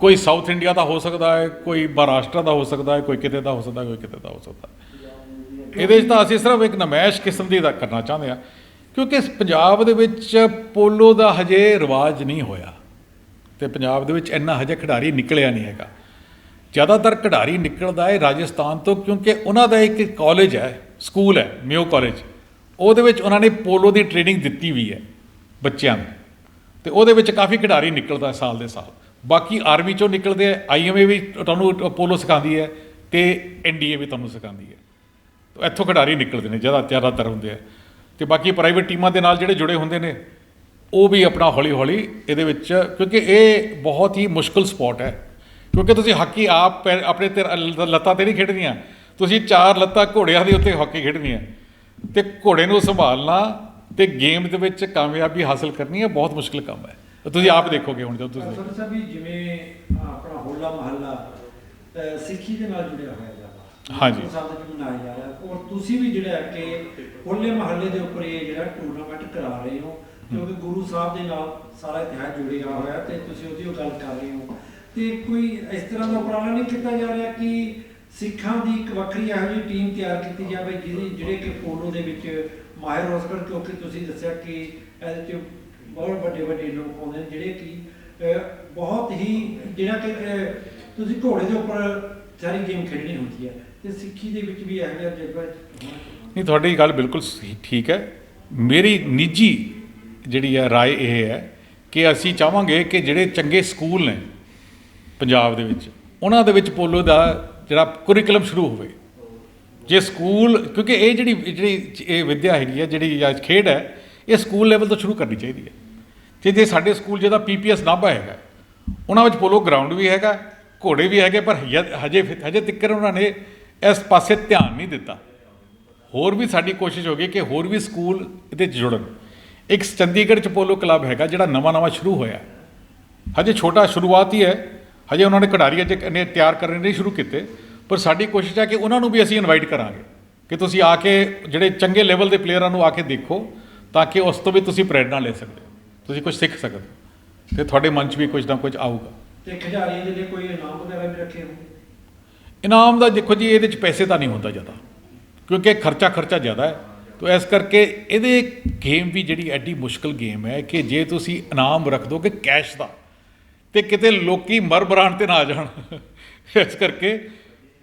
S1: ਕੋਈ ਸਾਊਥ ਇੰਡੀਆ ਦਾ ਹੋ ਸਕਦਾ ਹੈ, ਕੋਈ ਮਹਾਰਾਸ਼ਟਰ ਦਾ ਹੋ ਸਕਦਾ ਹੈ, ਕੋਈ ਕਿਤੇ ਦਾ ਹੋ ਸਕਦਾ, ਕੋਈ ਕਿਤੇ ਦਾ ਹੋ ਸਕਦਾ। ਇਹਦੇ 'ਚ ਤਾਂ ਅਸੀਂ ਸਿਰਫ ਇੱਕ ਨਮਾਇਸ਼ ਕਿਸਮ ਦੀ ਦਾ ਕਰਨਾ ਚਾਹੁੰਦੇ ਹਾਂ, ਕਿਉਂਕਿ ਪੰਜਾਬ ਦੇ ਵਿੱਚ ਪੋਲੋ ਦਾ ਹਜੇ ਰਿਵਾਜ ਨਹੀਂ ਹੋਇਆ। ਤੇ ਪੰਜਾਬ ਦੇ ਵਿੱਚ ਇੰਨਾ ਹਜੇ ਖਿਡਾਰੀ ਨਿਕਲਿਆ ਨਹੀਂ ਹੈਗਾ। ਜ਼ਿਆਦਾਤਰ ਖਿਡਾਰੀ ਨਿਕਲਦਾ ਹੈ ਰਾਜਸਥਾਨ ਤੋਂ, ਕਿਉਂਕਿ ਉਹਨਾਂ ਦਾ ਇੱਕ ਕਾਲਜ ਹੈ ਸਕੂਲ ਹੈ ਮਿਓ ਕਾਲਜ ਉਹਦੇ ਵਿੱਚ ਉਹਨਾਂ ਨੇ ਪੋਲੋ ਦੀ ਟ੍ਰੇਨਿੰਗ ਦਿੱਤੀ ਵੀ ਹੈ ਬੱਚਿਆਂ ਨੂੰ। ਤੇ ਉਹਦੇ ਵਿੱਚ ਕਾਫੀ ਖਿਡਾਰੀ ਨਿਕਲਦਾ ਸਾਲ ਦੇ ਸਾਲ। ਬਾਕੀ ਆਰਮੀ ਚੋਂ ਨਿਕਲਦੇ ਆ ਆਈਐਮਏ ਵੀ ਤੁਹਾਨੂੰ ਪੋਲੋ ਸਿਖਾਉਂਦੀ ਹੈ ਤੇ ਐਨਡੀਏ ਵੀ ਤੁਹਾਨੂੰ ਸਿਖਾਉਂਦੀ ਹੈ। ਤੋ ਇੱਥੋਂ ਖਿਡਾਰੀ ਨਿਕਲਦੇ ਨੇ, ਜ਼ਿਆਦਾ ਜ਼ਿਆਦਾਤਰ ਹੁੰਦੇ ਆ। ਤੇ ਬਾਕੀ ਪ੍ਰਾਈਵੇਟ ਟੀਮਾਂ ਦੇ ਨਾਲ ਜਿਹੜੇ ਜੁੜੇ ਹੁੰਦੇ ਨੇ, ਉਹ ਵੀ ਆਪਣਾ ਹੌਲੀ ਹੌਲੀ ਇਹਦੇ ਵਿੱਚ, ਕਿਉਂਕਿ ਇਹ ਬਹੁਤ ਹੀ ਮੁਸ਼ਕਲ ਸਪੋਰਟ ਹੈ। ਕਿਉਂਕਿ ਤੁਸੀਂ ਹਾਕੀ ਆਪ ਪੈ- ਆਪਣੇ ਤੇ ਲੱਤਾਂ ਤੇ ਨਹੀਂ ਖੇਡਣੀਆਂ। ਤੁਸੀਂ ਚਾਰ ਲੱਤਾਂ ਘੋੜਿਆਂ ਦੇ ਉੱਤੇ ਹਾਕੀ ਖੇਡਣੀਆਂ ਤੇ ਘੋੜੇ ਨੂੰ ਸੰਭਾਲਣਾ ਤੇ ਗੇਮ ਦੇ ਵਿੱਚ ਕਾਮਯਾਬੀ ਹਾਸਲ ਕਰਨੀ ਹੈ ਬਹੁਤ ਮੁਸ਼ਕਲ ਕੰਮ ਹੈ। ਤੁਸੀਂ ਆਪ ਦੇਖੋਗੇ ਹੁਣ ਜਦੋਂ ਤੁਸੀਂ
S2: ਸੋਢੀ ਸਾਹਿਬ ਜੀ ਜਿਵੇਂ ਆਪਣਾ ਹੋਲਾ ਮਹੱਲਾ ਸਿੱਖੀ ਦੇ ਨਾਲ ਜੁੜਿਆ ਹੋਇਆ ਜ਼ਿਆਦਾ।
S1: ਹਾਂਜੀ।
S2: ਸਾਹਿਬ ਵੀ ਮਨਾਇਆ ਜਾ ਰਿਹਾ। ਔਰ ਤੁਸੀਂ ਵੀ ਜਿਹੜਾ ਹੈ ਕਿ ਹੋਲੇ ਮਹੱਲੇ ਦੇ ਉੱਪਰ ਇਹ ਜਿਹੜਾ ਟੂਰਨਾਮੈਂਟ ਕਰਾ ਰਹੇ ਹੋ ਕਿਉਂਕਿ ਗੁਰੂ ਸਾਹਿਬ ਦੇ ਨਾਲ ਸਾਰਾ ਇਤਿਹਾਸ ਜੁੜਿਆ ਹੋਇਆ ਤੇ ਤੁਸੀਂ ਉਹਦੀ ਉਹ ਗੱਲ ਕਰ ਰਹੇ ਹੋ। ਤੇ ਕੋਈ ਇਸ ਤਰ੍ਹਾਂ ਦਾ ਉਪਰਾਲਾ ਨਹੀਂ ਕੀਤਾ ਜਾ ਰਿਹਾ ਕਿ ਸਿੱਖਾਂ ਦੀ ਇੱਕ ਵੱਖਰੀ ਇਹੋ ਜਿਹੀ ਟੀਮ ਤਿਆਰ ਕੀਤੀ ਜਾਵੇ ਜਿਹਦੇ ਜਿਹੜੇ ਕਿ ਪੋਲੋ ਦੇ ਵਿੱਚ ਮਾਹਿਰ ਹੋ ਸਕਣ ਕਿਉਂਕਿ ਤੁਸੀਂ ਦੱਸਿਆ ਕਿ ਇਹਦੇ 'ਚ ਬਹੁਤ ਵੱਡੇ ਵੱਡੇ ਲੋਕ ਆਉਂਦੇ ਨੇ ਜਿਹੜੇ ਕਿ ਅਹ, ਬਹੁਤ ਹੀ ਜਿਹੜਾ ਕਿ ਅਹ, ਤੁਸੀਂ ਘੋੜੇ ਦੇ ਉੱਪਰ ਸਾਰੀ ਗੇਮ ਖੇਡਣੀ ਹੁੰਦੀ ਹੈ ਤੇ ਸਿੱਖੀ ਦੇ ਵਿੱਚ ਵੀ ਇਹੋ ਜਿਹਾ ਜਜ਼ਬਾ
S1: ਨਹੀਂ ਤੁਹਾਡੀ ਗੱਲ ਬਿਲਕੁਲ ਸਹੀ- ਠੀਕ ਹੈ ਮੇਰੀ ਨਿੱਜੀ ਜਿਹੜੀ ਹੈ رائے ਇਹ ਹੈ ਕਿ ਅਸੀਂ ਚਾਹਾਂਗੇ ਕਿ ਜਿਹੜੇ ਚੰਗੇ ਸਕੂਲ ਨੇ ਪੰਜਾਬ ਦੇ ਵਿੱਚ ਉਹਨਾਂ ਦੇ ਵਿੱਚ ਪੋਲੋ ਦਾ ਜਿਹੜਾ ਕੁਰਿਕੂਲਮ ਸ਼ੁਰੂ ਹੋਵੇ। ਜੇ ਸਕੂਲ, ਕਿਉਂਕਿ ਇਹ ਜਿਹੜੀ ਜਿਹੜੀ ਇਹ ਵਿਦਿਆ ਹੈਗੀ ਹੈ ਜਿਹੜੀ ਜਾਂ ਖੇਡ ਹੈ, ਇਹ ਸਕੂਲ ਲੈਵਲ ਤੋਂ ਸ਼ੁਰੂ ਕਰਨੀ ਚਾਹੀਦੀ ਹੈ। ਤੇ ਜੇ ਸਾਡੇ ਸਕੂਲ ਜਿਹਦਾ ਪੀਪੀਐਸ ਨਾਭਾ ਹੈਗਾ, ਉਹਨਾਂ ਵਿੱਚ ਪੋਲੋ ਗਰਾਊਂਡ ਵੀ ਹੈਗਾ, ਘੋੜੇ ਵੀ ਹੈਗੇ, ਪਰ ਹਜੇ- ਹਜੇ ਹਜੇ ਤੱਕ ਉਹਨਾਂ ਨੇ ਇਸ ਪਾਸੇ ਧਿਆਨ ਨਹੀਂ ਦਿੱਤਾ। ਹੋਰ ਵੀ ਸਾਡੀ ਕੋਸ਼ਿਸ਼ ਹੋ ਗਈ ਕਿ ਹੋਰ ਵੀ ਸਕੂਲ ਇਹਦੇ 'ਚ ਜੁੜਨ। ਇੱਕ ਚੰਡੀਗੜ੍ਹ 'ਚ ਪੋਲੋ ਕਲੱਬ ਹੈਗਾ, ਜਿਹੜਾ ਨਵਾਂ ਨਵਾਂ ਸ਼ੁਰੂ ਹੋਇਆ। ਹਜੇ ਛੋਟਾ ਸ਼ੁਰੂਆਤ ਹੀ ਹੈ। ਹਜੇ ਉਹਨਾਂ ਨੇ ਖਿਡਾਰੀ ਅਜੇ ਨੇ ਤਿਆਰ ਕਰਨੇ ਨਹੀਂ ਸ਼ੁਰੂ ਕੀਤੇ ਪਰ ਸਾਡੀ ਕੋਸ਼ਿਸ਼ ਹੈ ਕਿ ਉਹਨਾਂ ਨੂੰ ਵੀ ਅਸੀਂ ਇਨਵਾਈਟ ਕਰਾਂਗੇ ਕਿ ਤੁਸੀਂ ਆ ਕੇ ਜਿਹੜੇ ਚੰਗੇ ਲੈਵਲ ਦੇ ਪਲੇਅਰਾਂ ਨੂੰ ਆ ਕੇ ਦੇਖੋ ਤਾਂ ਕਿ ਉਸ ਤੋਂ ਵੀ ਤੁਸੀਂ ਪ੍ਰੇਰਣਾ ਲੈ ਸਕਦੇ ਹੋ। ਤੁਸੀਂ ਕੁਝ ਸਿੱਖ ਸਕਦੇ ਹੋ ਤੇ ਤੁਹਾਡੇ ਮਨ 'ਚ ਵੀ ਕੁਝ ਨਾ ਕੁਝ ਆਊਗਾ।
S2: ਤੇ ਖਿਡਾਰੀਆਂ ਦੇ ਲਈ ਕੋਈ ਇਨਾਮ ਵਗੈਰਾ ਵੀ ਰੱਖੇ ਹੋਣਗੇ
S1: ਇਨਾਮ ਦਾ ਦੇਖੋ ਜੀ ਇਹਦੇ 'ਚ ਪੈਸੇ ਤਾਂ ਨਹੀਂ ਹੁੰਦਾ ਜ਼ਿਆਦਾ ਕਿਉਂਕਿ ਖਰਚਾ ਖਰਚਾ ਜ਼ਿਆਦਾ ਹੈ। ਤੋ ਇਸ ਕਰਕੇ ਇਹਦੇ ਗੇਮ ਵੀ ਜਿਹੜੀ ਐਡੀ ਮੁਸ਼ਕਲ ਗੇਮ ਹੈ ਕਿ ਜੇ ਤੁਸੀਂ ਇਨਾਮ ਰੱਖ ਦੋਗੇ ਕੈਸ਼ ਦਾ ਤੇ ਕਿਤੇ ਲੋਕੀ ਮਰ ਬਰਾਨ ਤੇ ਨਾ ਆ ਜਾਣ। ਇਸ ਕਰਕੇ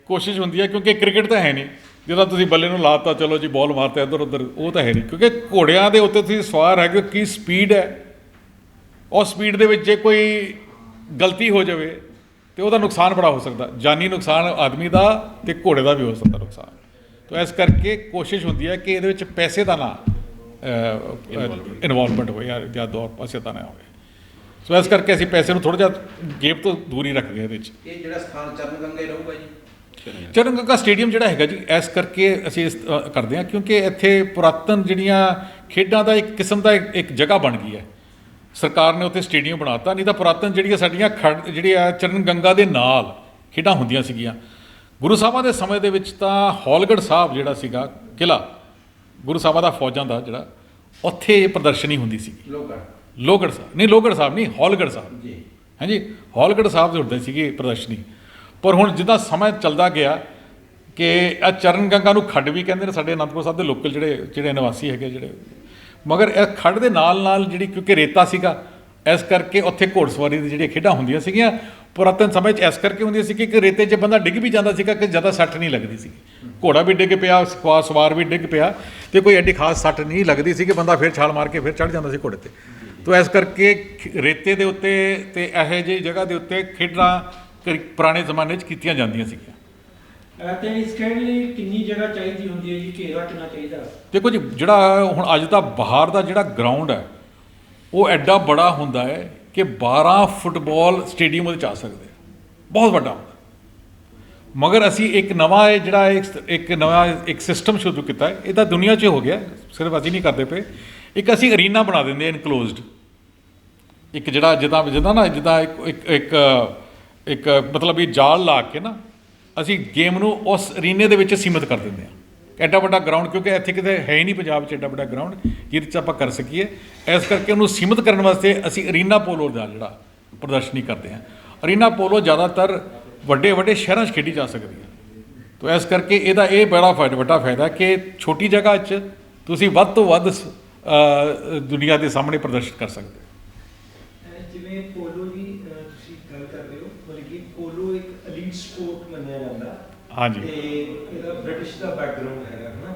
S1: ਕੋਸ਼ਿਸ਼ ਹੁੰਦੀ ਹੈ ਕਿਉਂਕਿ ਕ੍ਰਿਕਟ ਤਾਂ ਹੈ ਨਹੀਂ। ਜਿਹਦਾ ਤੁਸੀਂ ਬੱਲੇ ਨੂੰ ਲਾਤਾ ਚਲੋ ਜੀ ਬਾਲ ਮਾਰਤੇ ਇੱਧਰ ਉੱਧਰ ਉਹ ਤਾਂ ਹੈ ਨਹੀਂ। ਕਿਉਂਕਿ ਘੋੜਿਆਂ ਦੇ ਉੱਤੇ ਤੁਸੀਂ ਸਵਾਰ ਹੈਗੇ ਹੋ, ਕੀ ਸਪੀਡ ਹੈ? ਉਹ ਸਪੀਡ ਦੇ ਵਿੱਚ ਜੇ ਕੋਈ ਗਲਤੀ ਹੋ ਜਾਵੇ ਤੇ ਉਹਦਾ ਨੁਕਸਾਨ ਬੜਾ ਹੋ ਸਕਦਾ। ਜਾਨੀ ਨੁਕਸਾਨ ਆਦਮੀ ਦਾ ਤੇ ਘੋੜੇ ਦਾ ਵੀ ਹੋ ਸਕਦਾ ਨੁਕਸਾਨ। ਤੋ ਇਸ ਕਰਕੇ ਕੋਸ਼ਿਸ਼ ਹੁੰਦੀ ਹੈ ਕਿ ਇਹਦੇ ਵਿੱਚ ਪੈਸੇ ਦਾ ਨਾ ਇਨਵੋਲਵਮੈਂਟ ਹੋਵੇ। ਜਾਂ ਜਾਂ ਦੋ ਪਾਸੇ ਦਾ ਨਾ ਹੋਵੇ। ਸੋ ਇਸ ਕਰਕੇ ਅਸੀਂ ਪੈਸੇ ਨੂੰ ਥੋੜਾ ਜਿਹਾ ਗੇਮ ਤੋਂ ਦੂਰ ਹੀ ਰੱਖਦੇ ਹਾਂ ਇਹਦੇ ਵਿੱਚ
S3: ਇਹ ਜਿਹੜਾ ਸਥਾਨ ਚਰਨ ਗੰਗਾ ਹੀ ਰਹੂਗਾ ਜੀ।
S1: ਚਰਨ ਗੰਗਾ ਸਟੇਡੀਅਮ ਜਿਹੜਾ ਹੈਗਾ ਜੀ ਇਸ ਕਰਕੇ ਅਸੀਂ ਇਸ ਕਰਦੇ ਹਾਂ ਕਿਉਂਕਿ ਇੱਥੇ ਪੁਰਾਤਨ ਜਿਹੜੀਆਂ ਖੇਡਾਂ ਦਾ ਇੱਕ ਕਿਸਮ ਦਾ ਇੱਕ- ਜਗ੍ਹਾ ਬਣ ਗਈ ਹੈ। ਸਰਕਾਰ ਨੇ ਉੱਥੇ ਸਟੇਡੀਅਮ ਬਣਾਤਾ ਨਹੀਂ ਤਾਂ ਪੁਰਾਤਨ ਜਿਹੜੀਆਂ ਸਾਡੀਆਂ ਖੜ ਜਿਹੜੀਆਂ ਚਰਨ ਗੰਗਾ ਦੇ ਨਾਲ ਖੇਡਾਂ ਹੁੰਦੀਆਂ ਸੀਗੀਆਂ। ਗੁਰੂ ਸਾਹਿਬਾਂ ਦੇ ਸਮੇਂ ਦੇ ਵਿੱਚ ਤਾਂ ਹੌਲਗੜ੍ਹ ਸਾਹਿਬ ਜਿਹੜਾ ਸੀਗਾ ਕਿਲਾ ਗੁਰੂ ਸਾਹਿਬਾਂ ਦਾ ਫੌਜਾਂ ਦਾ ਜਿਹੜਾ ਉੱਥੇ ਇਹ ਪ੍ਰਦਰਸ਼ਨੀ ਹੁੰਦੀ ਸੀਗੀ।
S3: ਲੋਕਾਂ
S1: ਲੋਹਗੜ੍ਹ ਸਾਹਿਬ। ਨਹੀਂ ਲੋਹਗੜ੍ਹ ਸਾਹਿਬ ਨਹੀਂ ਹੌਲਗੜ੍ਹ ਸਾਹਿਬ।
S3: ਜੀ।
S1: ਹਾਂਜੀ ਹੌਲਗੜ੍ਹ ਸਾਹਿਬ ਦੇ ਹੁੰਦੇ ਸੀਗੇ ਪ੍ਰਦਰਸ਼ਨੀ। ਪਰ ਹੁਣ ਜਿੱਦਾਂ ਸਮਾਂ ਚੱਲਦਾ ਗਿਆ ਕਿ ਆ ਚਰਨ ਗੰਗਾ ਨੂੰ ਖੱਡ ਵੀ ਕਹਿੰਦੇ ਨੇ ਸਾਡੇ ਅਨੰਦਪੁਰ ਸਾਹਿਬ ਦੇ ਲੋਕਲ ਜਿਹੜੇ ਜਿਹੜੇ ਨਿਵਾਸੀ ਹੈਗੇ ਜਿਹੜੇ। ਮਗਰ ਇਹ ਖੱਡ ਦੇ ਨਾਲ ਨਾਲ ਜਿਹੜੀ ਕਿਉਂਕਿ ਰੇਤਾ ਸੀਗਾ ਇਸ ਕਰਕੇ ਉੱਥੇ ਘੋੜਸਵਾਰੀ ਦੀ ਜਿਹੜੀਆਂ ਖੇਡਾਂ ਹੁੰਦੀਆਂ ਸੀਗੀਆਂ ਪੁਰਾਤਨ ਸਮੇਂ 'ਚ ਇਸ ਕਰਕੇ ਹੁੰਦੀਆਂ ਸੀ ਕਿ ਰੇਤੇ 'ਚ ਬੰਦਾ ਡਿੱਗ ਵੀ ਜਾਂਦਾ ਸੀਗਾ ਕਿ ਜ਼ਿਆਦਾ ਸੱਟ ਨਹੀਂ ਲੱਗਦੀ ਸੀ। ਘੋੜਾ ਵੀ ਡਿੱਗ ਪਿਆ ਸਵਾ- ਸਵਾਰ ਵੀ ਡਿੱਗ ਪਿਆ ਤੇ ਕੋਈ ਐਡੀ ਖਾਸ ਸੱਟ ਨਹੀਂ ਲੱਗਦੀ ਸੀ ਕਿ ਬੰਦਾ ਫਿਰ ਛਾਲ ਮਾਰ ਕੇ ਫਿਰ ਚੜ ਜਾਂਦਾ ਸੀ ਘੋੜੇ ਤੇ। ਤੋ ਇਸ ਕਰਕੇ ਰੇਤੇ ਦੇ ਉੱਤੇ ਤੇ ਇਹੋ ਜਿਹੀ ਜਗ੍ਹਾ ਦੇ ਉੱਤੇ ਖੇਡਾਂ ਪੁਰਾਣੇ ਜ਼ਮਾਨੇ 'ਚ ਕੀਤੀਆਂ ਜਾਂਦੀਆਂ ਸੀਗੀਆਂ।
S2: ਤੇ ਇਸ ਖੇਡ ਲਈ ਕਿੰਨੀ ਜਗ੍ਹਾ ਚਾਹੀਦੀ ਹੁੰਦੀ ਹੈ ਜੀ? ਘੇਰਾ ਕਿੰਨਾ ਚਾਹੀਦਾ?
S1: ਦੇਖੋ ਜੀ ਜਿਹੜਾ ਹੁਣ ਅੱਜ ਦਾ ਬਾਹਰ ਦਾ ਜਿਹੜਾ ਗਰਾਊਂਡ ਹੈ ਉਹ ਐਡਾ ਬੜਾ ਹੁੰਦਾ ਹੈ ਕਿ 12 ਫੁੱਟਬਾਲ ਸਟੇਡੀਅਮ ਉਹਦੇ ਚ ਆ ਸਕਦੇ। ਬਹੁਤ ਵੱਡਾ ਹੁੰਦਾ। ਮਗਰ ਅਸੀਂ ਇੱਕ ਨਵਾਂ ਇਹ ਜਿਹੜਾ ਇੱਕ- ਨਵਾਂ ਇੱਕ ਸਿਸਟਮ ਸ਼ੁਰੂ ਕੀਤਾ ਹੈ ਇਹ ਤਾਂ ਦੁਨੀਆ 'ਚ ਹੀ ਗਿਆ ਸਿਰਫ ਅਸੀਂ ਨਹੀਂ ਕਰਦੇ ਪਏ। ਇੱਕ ਅਸੀਂ ਅਰੀਨਾ ਬਣਾ ਦਿੰਦੇ ਇਨਕਲੋਜ਼ਡ ਇੱਕ ਜਿਹੜਾ ਜਿੱਦਾਂ ਜਿੱਦਾਂ ਨਾ ਜਿੱਦਾਂ ਇੱਕ ਇੱਕ ਇੱਕ ਇੱਕ ਮਤਲਬ ਇਹ ਜਾਲ ਲਾ ਕੇ ਨਾ ਅਸੀਂ ਗੇਮ ਨੂੰ ਉਸ ਅਰੀਨੇ ਦੇ ਵਿੱਚ ਸੀਮਿਤ ਕਰ ਦਿੰਦੇ ਹਾਂ। ਐਡਾ ਵੱਡਾ ਗਰਾਊਂਡ ਕਿਉਂਕਿ ਇੱਥੇ ਕਿਤੇ ਹੈ ਹੀ ਨਹੀਂ ਪੰਜਾਬ 'ਚ ਐਡਾ ਵੱਡਾ ਗਰਾਊਂਡ ਜਿਹਦੇ 'ਚ ਆਪਾਂ ਕਰ ਸਕੀਏ। ਇਸ ਕਰਕੇ ਉਹਨੂੰ ਸੀਮਿਤ ਕਰਨ ਵਾਸਤੇ ਅਸੀਂ ਅਰੀਨਾ ਪੋਲੋ ਦਾ ਜਿਹੜਾ ਪ੍ਰਦਰਸ਼ਨੀ ਕਰਦੇ ਹਾਂ। ਅਰੀਨਾ ਪੋਲੋ ਜ਼ਿਆਦਾਤਰ ਵੱਡੇ ਵੱਡੇ ਸ਼ਹਿਰਾਂ 'ਚ ਖੇਡੀ ਜਾ ਸਕਦੀ ਹੈ। ਤੋ ਇਸ ਕਰਕੇ ਇਹਦਾ ਇਹ ਬੜਾ ਫਾਇਦਾ ਵੱਡਾ ਫਾਇਦਾ ਕਿ ਛੋਟੀ ਜਗ੍ਹਾ 'ਚ ਤੁਸੀਂ ਵੱਧ ਤੋਂ ਵੱਧ ਦੁਨੀਆ ਦੇ ਸਾਹਮਣੇ ਪ੍ਰਦਰਸ਼ਿਤ ਕਰ ਸਕਦੇ
S4: ਜਿਵੇਂ ਪੋਲੋ ਦੀ ਤੁਸੀਂ ਗੱਲ ਕਰ ਰਹੇ ਹੋ ਮਤਲਬ ਕਿ ਪੋਲੋ ਇੱਕ ਐਲੀਟ ਸਪੋਰਟ ਮੰਨਿਆ ਜਾਂਦਾ।
S1: ਹਾਂਜੀ।
S4: ਤੇ ਇਹਦਾ ਬ੍ਰਿਟਿਸ਼ ਦਾ ਬੈਕਗ੍ਰਾਉਂਡ ਹੈਗਾ ਹਨਾ?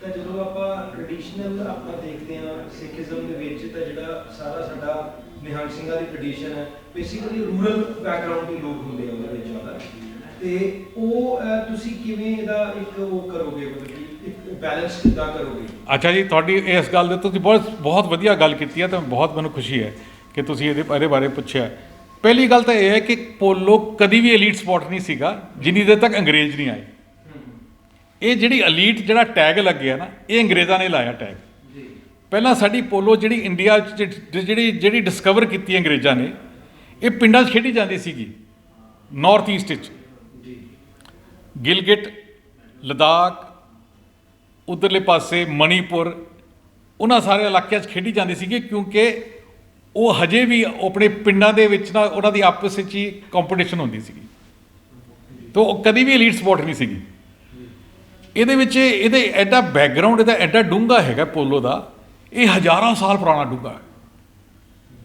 S4: ਤਾਂ ਜਦੋਂ ਆਪਾਂ ਟ੍ਰੈਡੀਸ਼ਨਲ ਆਪਾਂ ਦੇਖਦੇ ਹਾਂ ਸਿੱਖੀਜ਼ਮ ਦੇ ਵਿੱਚ ਤਾਂ ਜਿਹੜਾ ਸਾਰਾ ਸਾਡਾ ਨਿਹੰਗ ਸਿੰਘਾਂ ਦੀ ਟ੍ਰੈਡੀਸ਼ਨ ਹੈ ਬੇਸਿਕਲੀ ਰੂਰਲ ਬੈਕਗ੍ਰਾਉਂਡ ਦੇ ਲੋਕ ਹੁੰਦੇ ਆ ਉਹਦੇ ਵਿੱਚ ਜ਼ਿਆਦਾ। ਤੇ ਉਹ ਤੁਸੀਂ ਕਿਵੇਂ ਇਹਦਾ ਇੱਕ ਉਹ ਕਰੋਗੇ ਮਤਲਬ ਕਿ ਬੈਲੈਂਸ ਕਿੱਦਾਂ ਕਰੋਗੇ?
S1: ਅੱਛਾ ਜੀ ਤੁਹਾਡੀ ਇਸ ਗੱਲ ਦੇ ਤੁਸੀਂ ਬਹੁਤ ਬਹੁਤ ਵਧੀਆ ਗੱਲ ਕੀਤੀ ਹੈ ਤੇ ਬਹੁਤ ਮੈਨੂੰ ਖੁਸ਼ੀ ਹੈ। ਕਿ ਤੁਸੀਂ ਇਹਦੇ ਇਹਦੇ ਬਾਰੇ ਪੁੱਛਿਆ। ਪਹਿਲੀ ਗੱਲ ਤਾਂ ਇਹ ਹੈ ਕਿ ਪੋਲੋ ਕਦੀ ਵੀ ਐਲੀਟ ਸਪੋਰਟ ਨਹੀਂ ਸੀਗਾ ਜਿੰਨੀ ਦੇਰ ਤੱਕ ਅੰਗਰੇਜ਼ ਨਹੀਂ ਆਏ। ਇਹ ਜਿਹੜੀ ਐਲੀਟ ਜਿਹੜਾ ਟੈਗ ਲੱਗਿਆ ਨਾ ਇਹ ਅੰਗਰੇਜ਼ਾਂ ਨੇ ਲਾਇਆ ਟੈਗ
S4: ਜੀ।
S1: ਪਹਿਲਾਂ ਸਾਡੀ ਪੋਲੋ ਜਿਹੜੀ ਇੰਡੀਆ ਜਿਹੜੀ ਜਿਹੜੀ ਡਿਸਕਵਰ ਕੀਤੀ ਅੰਗਰੇਜ਼ਾਂ ਨੇ ਇਹ ਪਿੰਡਾਂ 'ਚ ਖੇਡੀ ਜਾਂਦੀ ਸੀਗੀ ਨਾਰਥ ਈਸਟ 'ਚ।
S4: ਜੀ।
S1: ਗਿਲਗਿਟ ਲਦਾਖ ਉਧਰਲੇ ਪਾਸੇ ਮਣੀਪੁਰ ਉਹਨਾਂ ਸਾਰੇ ਇਲਾਕਿਆਂ 'ਚ ਖੇਡੀ ਜਾਂਦੀ ਸੀਗੀ ਕਿਉਂਕਿ ਉਹ ਹਜੇ ਵੀ ਆਪਣੇ ਪਿੰਡਾਂ ਦੇ ਵਿੱਚ ਨਾ ਉਹਨਾਂ ਦੀ ਆਪਸ ਵਿੱਚ ਹੀ ਕੰਪੀਟੀਸ਼ਨ ਹੁੰਦੀ ਸੀਗੀ। ਤੋਂ ਉਹ ਕਦੀ ਵੀ ਐਲੀਟ ਸਪੋਰਟ ਨਹੀਂ ਸੀਗੀ। ਇਹਦੇ ਵਿੱਚ ਇਹਦੇ ਐਡਾ ਬੈਕਗ੍ਰਾਉਂਡ ਇਹਦਾ ਐਡਾ ਡੂੰਘਾ ਹੈਗਾ ਪੋਲੋ ਦਾ, ਇਹ ਹਜ਼ਾਰਾਂ ਸਾਲ ਪੁਰਾਣਾ ਡੂੰਘਾ ਹੈ।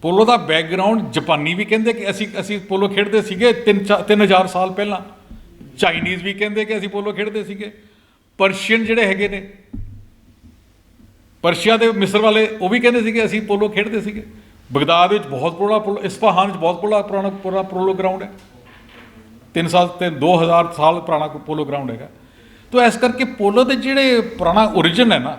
S1: ਪੋਲੋ ਦਾ ਬੈਕਗ੍ਰਾਉਂਡ ਜਾਪਾਨੀ ਵੀ ਕਹਿੰਦੇ ਕਿ ਅਸੀਂ ਅਸੀਂ ਪੋਲੋ ਖੇਡਦੇ ਸੀਗੇ 3 3000 ਸਾਲ ਪਹਿਲਾਂ। ਚਾਈਨੀਜ਼ ਵੀ ਕਹਿੰਦੇ ਕਿ ਅਸੀਂ ਪੋਲੋ ਖੇਡਦੇ ਸੀਗੇ। ਪਰਸ਼ੀਅਨ ਜਿਹੜੇ ਹੈਗੇ ਨੇ, ਪਰਸ਼ੀਆ ਦੇ ਮਿਸਰ ਵਾਲੇ ਉਹ ਵੀ ਕਹਿੰਦੇ ਸੀਗੇ ਅਸੀਂ ਪੋਲੋ ਖੇਡਦੇ ਸੀਗੇ। ਬਗਦਾਦ ਵਿੱਚ ਬਹੁਤ ਪੁਰਾਣਾ ਪੋਲੋ ਇਸਫਹਾਨ ਵਿੱਚ ਬਹੁਤ ਪੁਰਾਣਾ ਪੁਰਾਣਾ ਪੁਰਾਣਾ ਪੋਲੋ ਗਰਾਊਂਡ ਹੈ। 3 ਸਾਲ ਤੇ 2000 ਸਾਲ ਪੁਰਾਣਾ ਕੋ- ਪੋਲੋ ਗਰਾਊਂਡ ਹੈਗਾ। ਤੋ ਇਸ ਕਰਕੇ ਪੋਲੋ ਦੇ ਜਿਹੜੇ ਪੁਰਾਣਾ origin ਹੈ ਨਾ,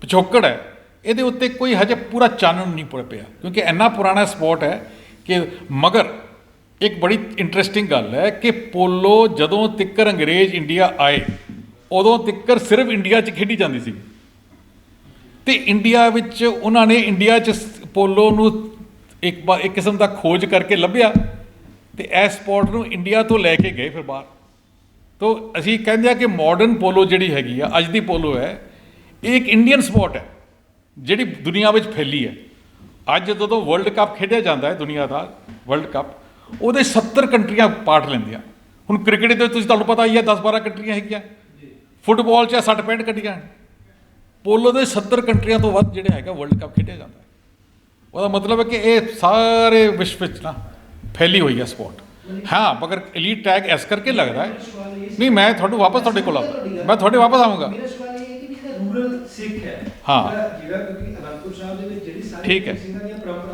S1: ਪਿਛੋਕੜ ਹੈ, ਇਹਦੇ ਉੱਤੇ ਕੋਈ ਹਜੇ ਪੂਰਾ ਚਾਨਣ ਨਹੀਂ ਪੜ ਪਿਆ। ਕਿਉਂਕਿ ਇੰਨਾ ਪੁਰਾਣਾ ਸਪੋਰਟ ਹੈ ਕਿ ਮਗਰ ਇੱਕ ਬੜੀ ਇੰਟਰਸਟਿੰਗ ਗੱਲ ਹੈ ਕਿ ਪੋਲੋ ਜਦੋਂ ਤਿੱਕਰ ਅੰਗਰੇਜ਼ ਇੰਡੀਆ ਆਏ, ਉਦੋਂ ਤਿੱਕਰ ਸਿਰਫ ਇੰਡੀਆ 'ਚ ਖੇਡੀ ਜਾਂਦੀ ਸੀ। ਤੇ ਇੰਡੀਆ ਵਿੱਚ ਉਹਨਾਂ ਨੇ ਇੰਡੀਆ 'ਚ ਪੋਲੋ ਨੂੰ ਇੱਕ ਵਾਰ ਇੱਕ ਕਿਸਮ ਦਾ ਖੋਜ ਕਰਕੇ ਲੱਭਿਆ ਤੇ ਇਸ ਸਪੋਰਟ ਨੂੰ ਇੰਡੀਆ ਤੋਂ ਲੈ ਕੇ ਗਏ ਫਿਰ ਬਾਹਰ। ਤੋ ਅਸੀਂ ਕਹਿੰਦੇ ਆ ਕਿ ਮਾਡਰਨ ਪੋਲੋ ਜਿਹੜੀ ਹੈਗੀ ਆ, ਅੱਜ ਦੀ ਪੋਲੋ ਹੈ, ਇਹ ਇੱਕ ਇੰਡੀਅਨ ਸਪੋਰਟ ਹੈ, ਜਿਹੜੀ ਦੁਨੀਆ ਵਿੱਚ ਫੈਲੀ ਹੈ। ਅੱਜ ਜਦੋਂ ਵਰਲਡ ਕੱਪ ਖੇਡਿਆ ਜਾਂਦਾ ਹੈ ਦੁਨੀਆ ਦਾ ਵਰਲਡ ਕੱਪ ਉਹਦੇ 70 ਕੰਟਰੀਆਂ ਪਾਰਟ ਲੈਂਦੀਆਂ। ਹੁਣ ਕ੍ਰਿਕਟ ਦੇ ਤੁਸੀਂ ਤੁਹਾਨੂੰ ਪਤਾ ਹੀ ਹੈ 10 12 ਕੰਟਰੀਆਂ ਹੈਗੀਆਂ। ਫੁੱਟਬਾਲ 'ਚ 60 65 ਕੰਟਰੀਆਂ ਹਨ। ਪੋਲੋ ਦੇ 70 ਕੰਟਰੀਆਂ ਤੋਂ ਵੱਧ ਜਿਹੜੇ ਹੈਗਾ ਵਰਲਡ ਕੱਪ ਖੇਡਿਆ ਜਾਂਦਾ ਹੈ। ਉਹਦਾ ਮਤਲਬ ਹੈ ਕਿ ਇਹ ਸਾਰੇ ਵਿਸ਼ਵ ਵਿੱਚ ਨਾ ਫੈਲੀ ਹੋਈ ਹੈ ਸਪੋਰਟ ਹਾਂ ਮਗਰ ਐਲੀਟ ਟੈਗ ਇਸ ਕਰਕੇ ਲੱਗਦਾ ਹੈ। ਨਹੀਂ ਮੈਂ ਤੁਹਾਨੂੰ ਵਾਪਸ ਤੁਹਾਡੇ ਕੋਲ ਆਉਂਗਾ ਮੈਂ ਤੁਹਾਡੇ ਵਾਪਸ ਆਉਂਗਾ।
S4: ਮੇਰਾ ਸਵਾਲ ਇਹ ਹੈ ਕਿ ਜਿਹੜਾ ਰੂਰਲ ਸਿੱਖ ਹੈ
S1: ਹਾਂ।
S4: ਜਿਹੜਾ- ਜਿਹੜਾ ਕਿਉਂਕਿ ਅਨੰਦਪੁਰ ਸਾਹਿਬ ਦੇ ਵਿੱਚ ਜਿਹੜੀ ਸਾਰੀ
S1: ਠੀਕ ਹੈ।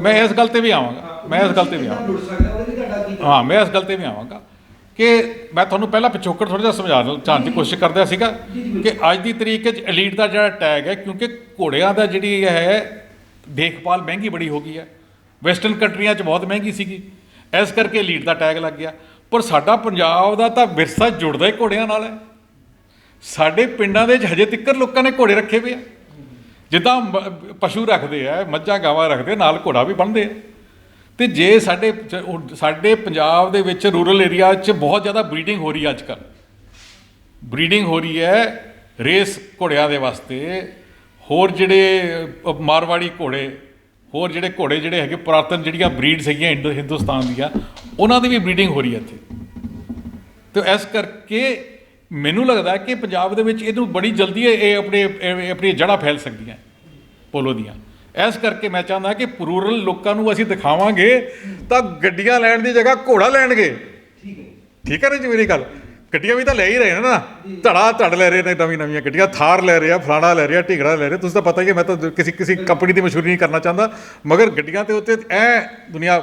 S1: ਮੈਂ ਇਸ ਗੱਲ ਤੇ ਵੀ ਆਵਾਂਗਾ। ਮੈਂ ਇਸ ਗੱਲ ਤੇ ਵੀ ਆਵਾਂਗਾ। ਹਾਂ? ਮੈਂ ਇਸ ਗੱਲ ਤੇ ਵੀ ਆਵਾਂਗਾ ਕਿ ਮੈਂ ਤੁਹਾਨੂੰ ਪਹਿਲਾਂ ਪਿਛੋਕੜ ਥੋੜਾ ਜਿਹਾ ਸਮਝਾਉਣ ਜਾਣ ਦੀ ਕੋਸ਼ਿਸ਼ ਕਰਦਾ ਸੀਗਾ ਕਿ ਅੱਜ ਦੀ ਤਰੀਕ ਵਿੱਚ ਐਲੀਟ ਦਾ ਜਿਹੜਾ ਟੈਗ ਹੈ ਕਿਉਂਕਿ ਘੋੜਿਆਂ ਦਾ ਜਿਹੜੀ ਹੈ ਦੇਖਭਾਲ ਮਹਿੰਗੀ ਬੜੀ ਹੋ ਗਈ ਹੈ। ਵੈਸਟਰਨ ਕੰਟਰੀਆਂ 'ਚ ਬਹੁਤ ਮਹਿੰਗੀ ਸੀਗੀ। ਇਸ ਕਰਕੇ ਲੀਡ ਦਾ ਟੈਗ ਲੱਗ ਗਿਆ। ਪਰ ਸਾਡਾ ਪੰਜਾਬ ਦਾ ਤਾਂ ਵਿਰਸਾ ਜੁੜਦਾ ਹੀ ਘੋੜਿਆਂ ਨਾਲ ਹੈ। ਸਾਡੇ ਪਿੰਡਾਂ ਦੇ ਵਿੱਚ ਹਜੇ ਤੱਕਰ ਲੋਕਾਂ ਨੇ ਘੋੜੇ ਰੱਖੇ ਹੋਏ ਆ। ਜਿੱਦਾਂ ਮ- ਪਸ਼ੂ ਰੱਖਦੇ ਆ, ਮੱਝਾਂ ਗਾਵਾਂ ਰੱਖਦੇ ਨਾਲ ਘੋੜਾ ਵੀ ਬੰਨ੍ਹਦੇ ਆ। ਤੇ ਜੇ ਸਾਡੇ ਸਾਡੇ ਪੰਜਾਬ ਦੇ ਵਿੱਚ ਰੂਰਲ ਏਰੀਆ 'ਚ ਬਹੁਤ ਜ਼ਿਆਦਾ ਬਰੀਡਿੰਗ ਹੋ ਰਹੀ ਹੈ ਅੱਜ ਅੱਜਕੱਲ ਬਰੀਡਿੰਗ ਹੋ ਰਹੀ ਹੈ ਰੇਸ ਘੋੜਿਆਂ ਦੇ ਵਾਸਤੇ। ਹੋਰ ਜਿਹੜੇ ਮਾਰਵਾੜੀ ਘੋੜੇ ਹੋਰ ਜਿਹੜੇ ਘੋੜੇ ਜਿਹੜੇ ਹੈਗੇ ਪੁਰਾਤਨ ਜਿਹੜੀਆਂ ਬਰੀਡਸ ਹੈਗੀਆਂ ਇੰਡੋ ਹਿੰਦੁਸਤਾਨ ਦੀਆਂ ਉਹਨਾਂ ਦੀ ਵੀ ਬਰੀਡਿੰਗ ਹੋ ਰਹੀ ਹੈ ਇੱਥੇ। ਤੇ ਇਸ ਕਰਕੇ ਮੈਨੂੰ ਲੱਗਦਾ ਕਿ ਪੰਜਾਬ ਦੇ ਵਿੱਚ ਇਹਨੂੰ ਬੜੀ ਜਲਦੀ ਇਹ ਆਪਣੇ ਆਪਣੀ ਜੜ੍ਹਾਂ ਫੈਲ ਸਕਦੀਆਂ ਪੋਲੋ ਦੀਆਂ। ਇਸ ਕਰਕੇ ਮੈਂ ਚਾਹੁੰਦਾ ਕਿ ਰੂਰਲ ਲੋਕਾਂ ਨੂੰ ਅਸੀਂ ਦਿਖਾਵਾਂਗੇ ਤਾਂ ਗੱਡੀਆਂ ਲੈਣ ਦੀ ਜਗ੍ਹਾ ਘੋੜਾ ਲੈਣਗੇ।
S4: ਠੀਕ ਹੈ।
S1: ਠੀਕ ਹੈ ਨਾ ਜੀ ਮੇਰੀ ਗੱਲ? ਗੱਡੀਆਂ ਵੀ ਤਾਂ ਲੈ ਹੀ ਰਹੇ ਨੇ ਨਾ। ਧੜਾ ਧੜ ਲੈ ਰਹੇ ਨੇ ਨਵੀਂ ਨਵੀਆਂ ਗੱਡੀਆਂ ਥਾਰ ਲੈ ਰਿਹਾ ਫਲਾਣਾ ਲੈ ਰਿਹਾ ਢਿੰਗੜਾ ਲੈ ਰਿਹਾ ਤੁਸੀਂ ਤਾਂ ਪਤਾ ਹੀ ਹੈ ਮੈਂ ਤਾਂ ਕਿਸੇ ਕਿਸੇ ਕੰਪਨੀ ਦੀ ਮਸ਼ਹੂਰੀ ਨਹੀਂ ਕਰਨਾ ਚਾਹੁੰਦਾ। ਮਗਰ ਗੱਡੀਆਂ ਦੇ ਉੱਤੇ ਐ ਦੁਨੀਆ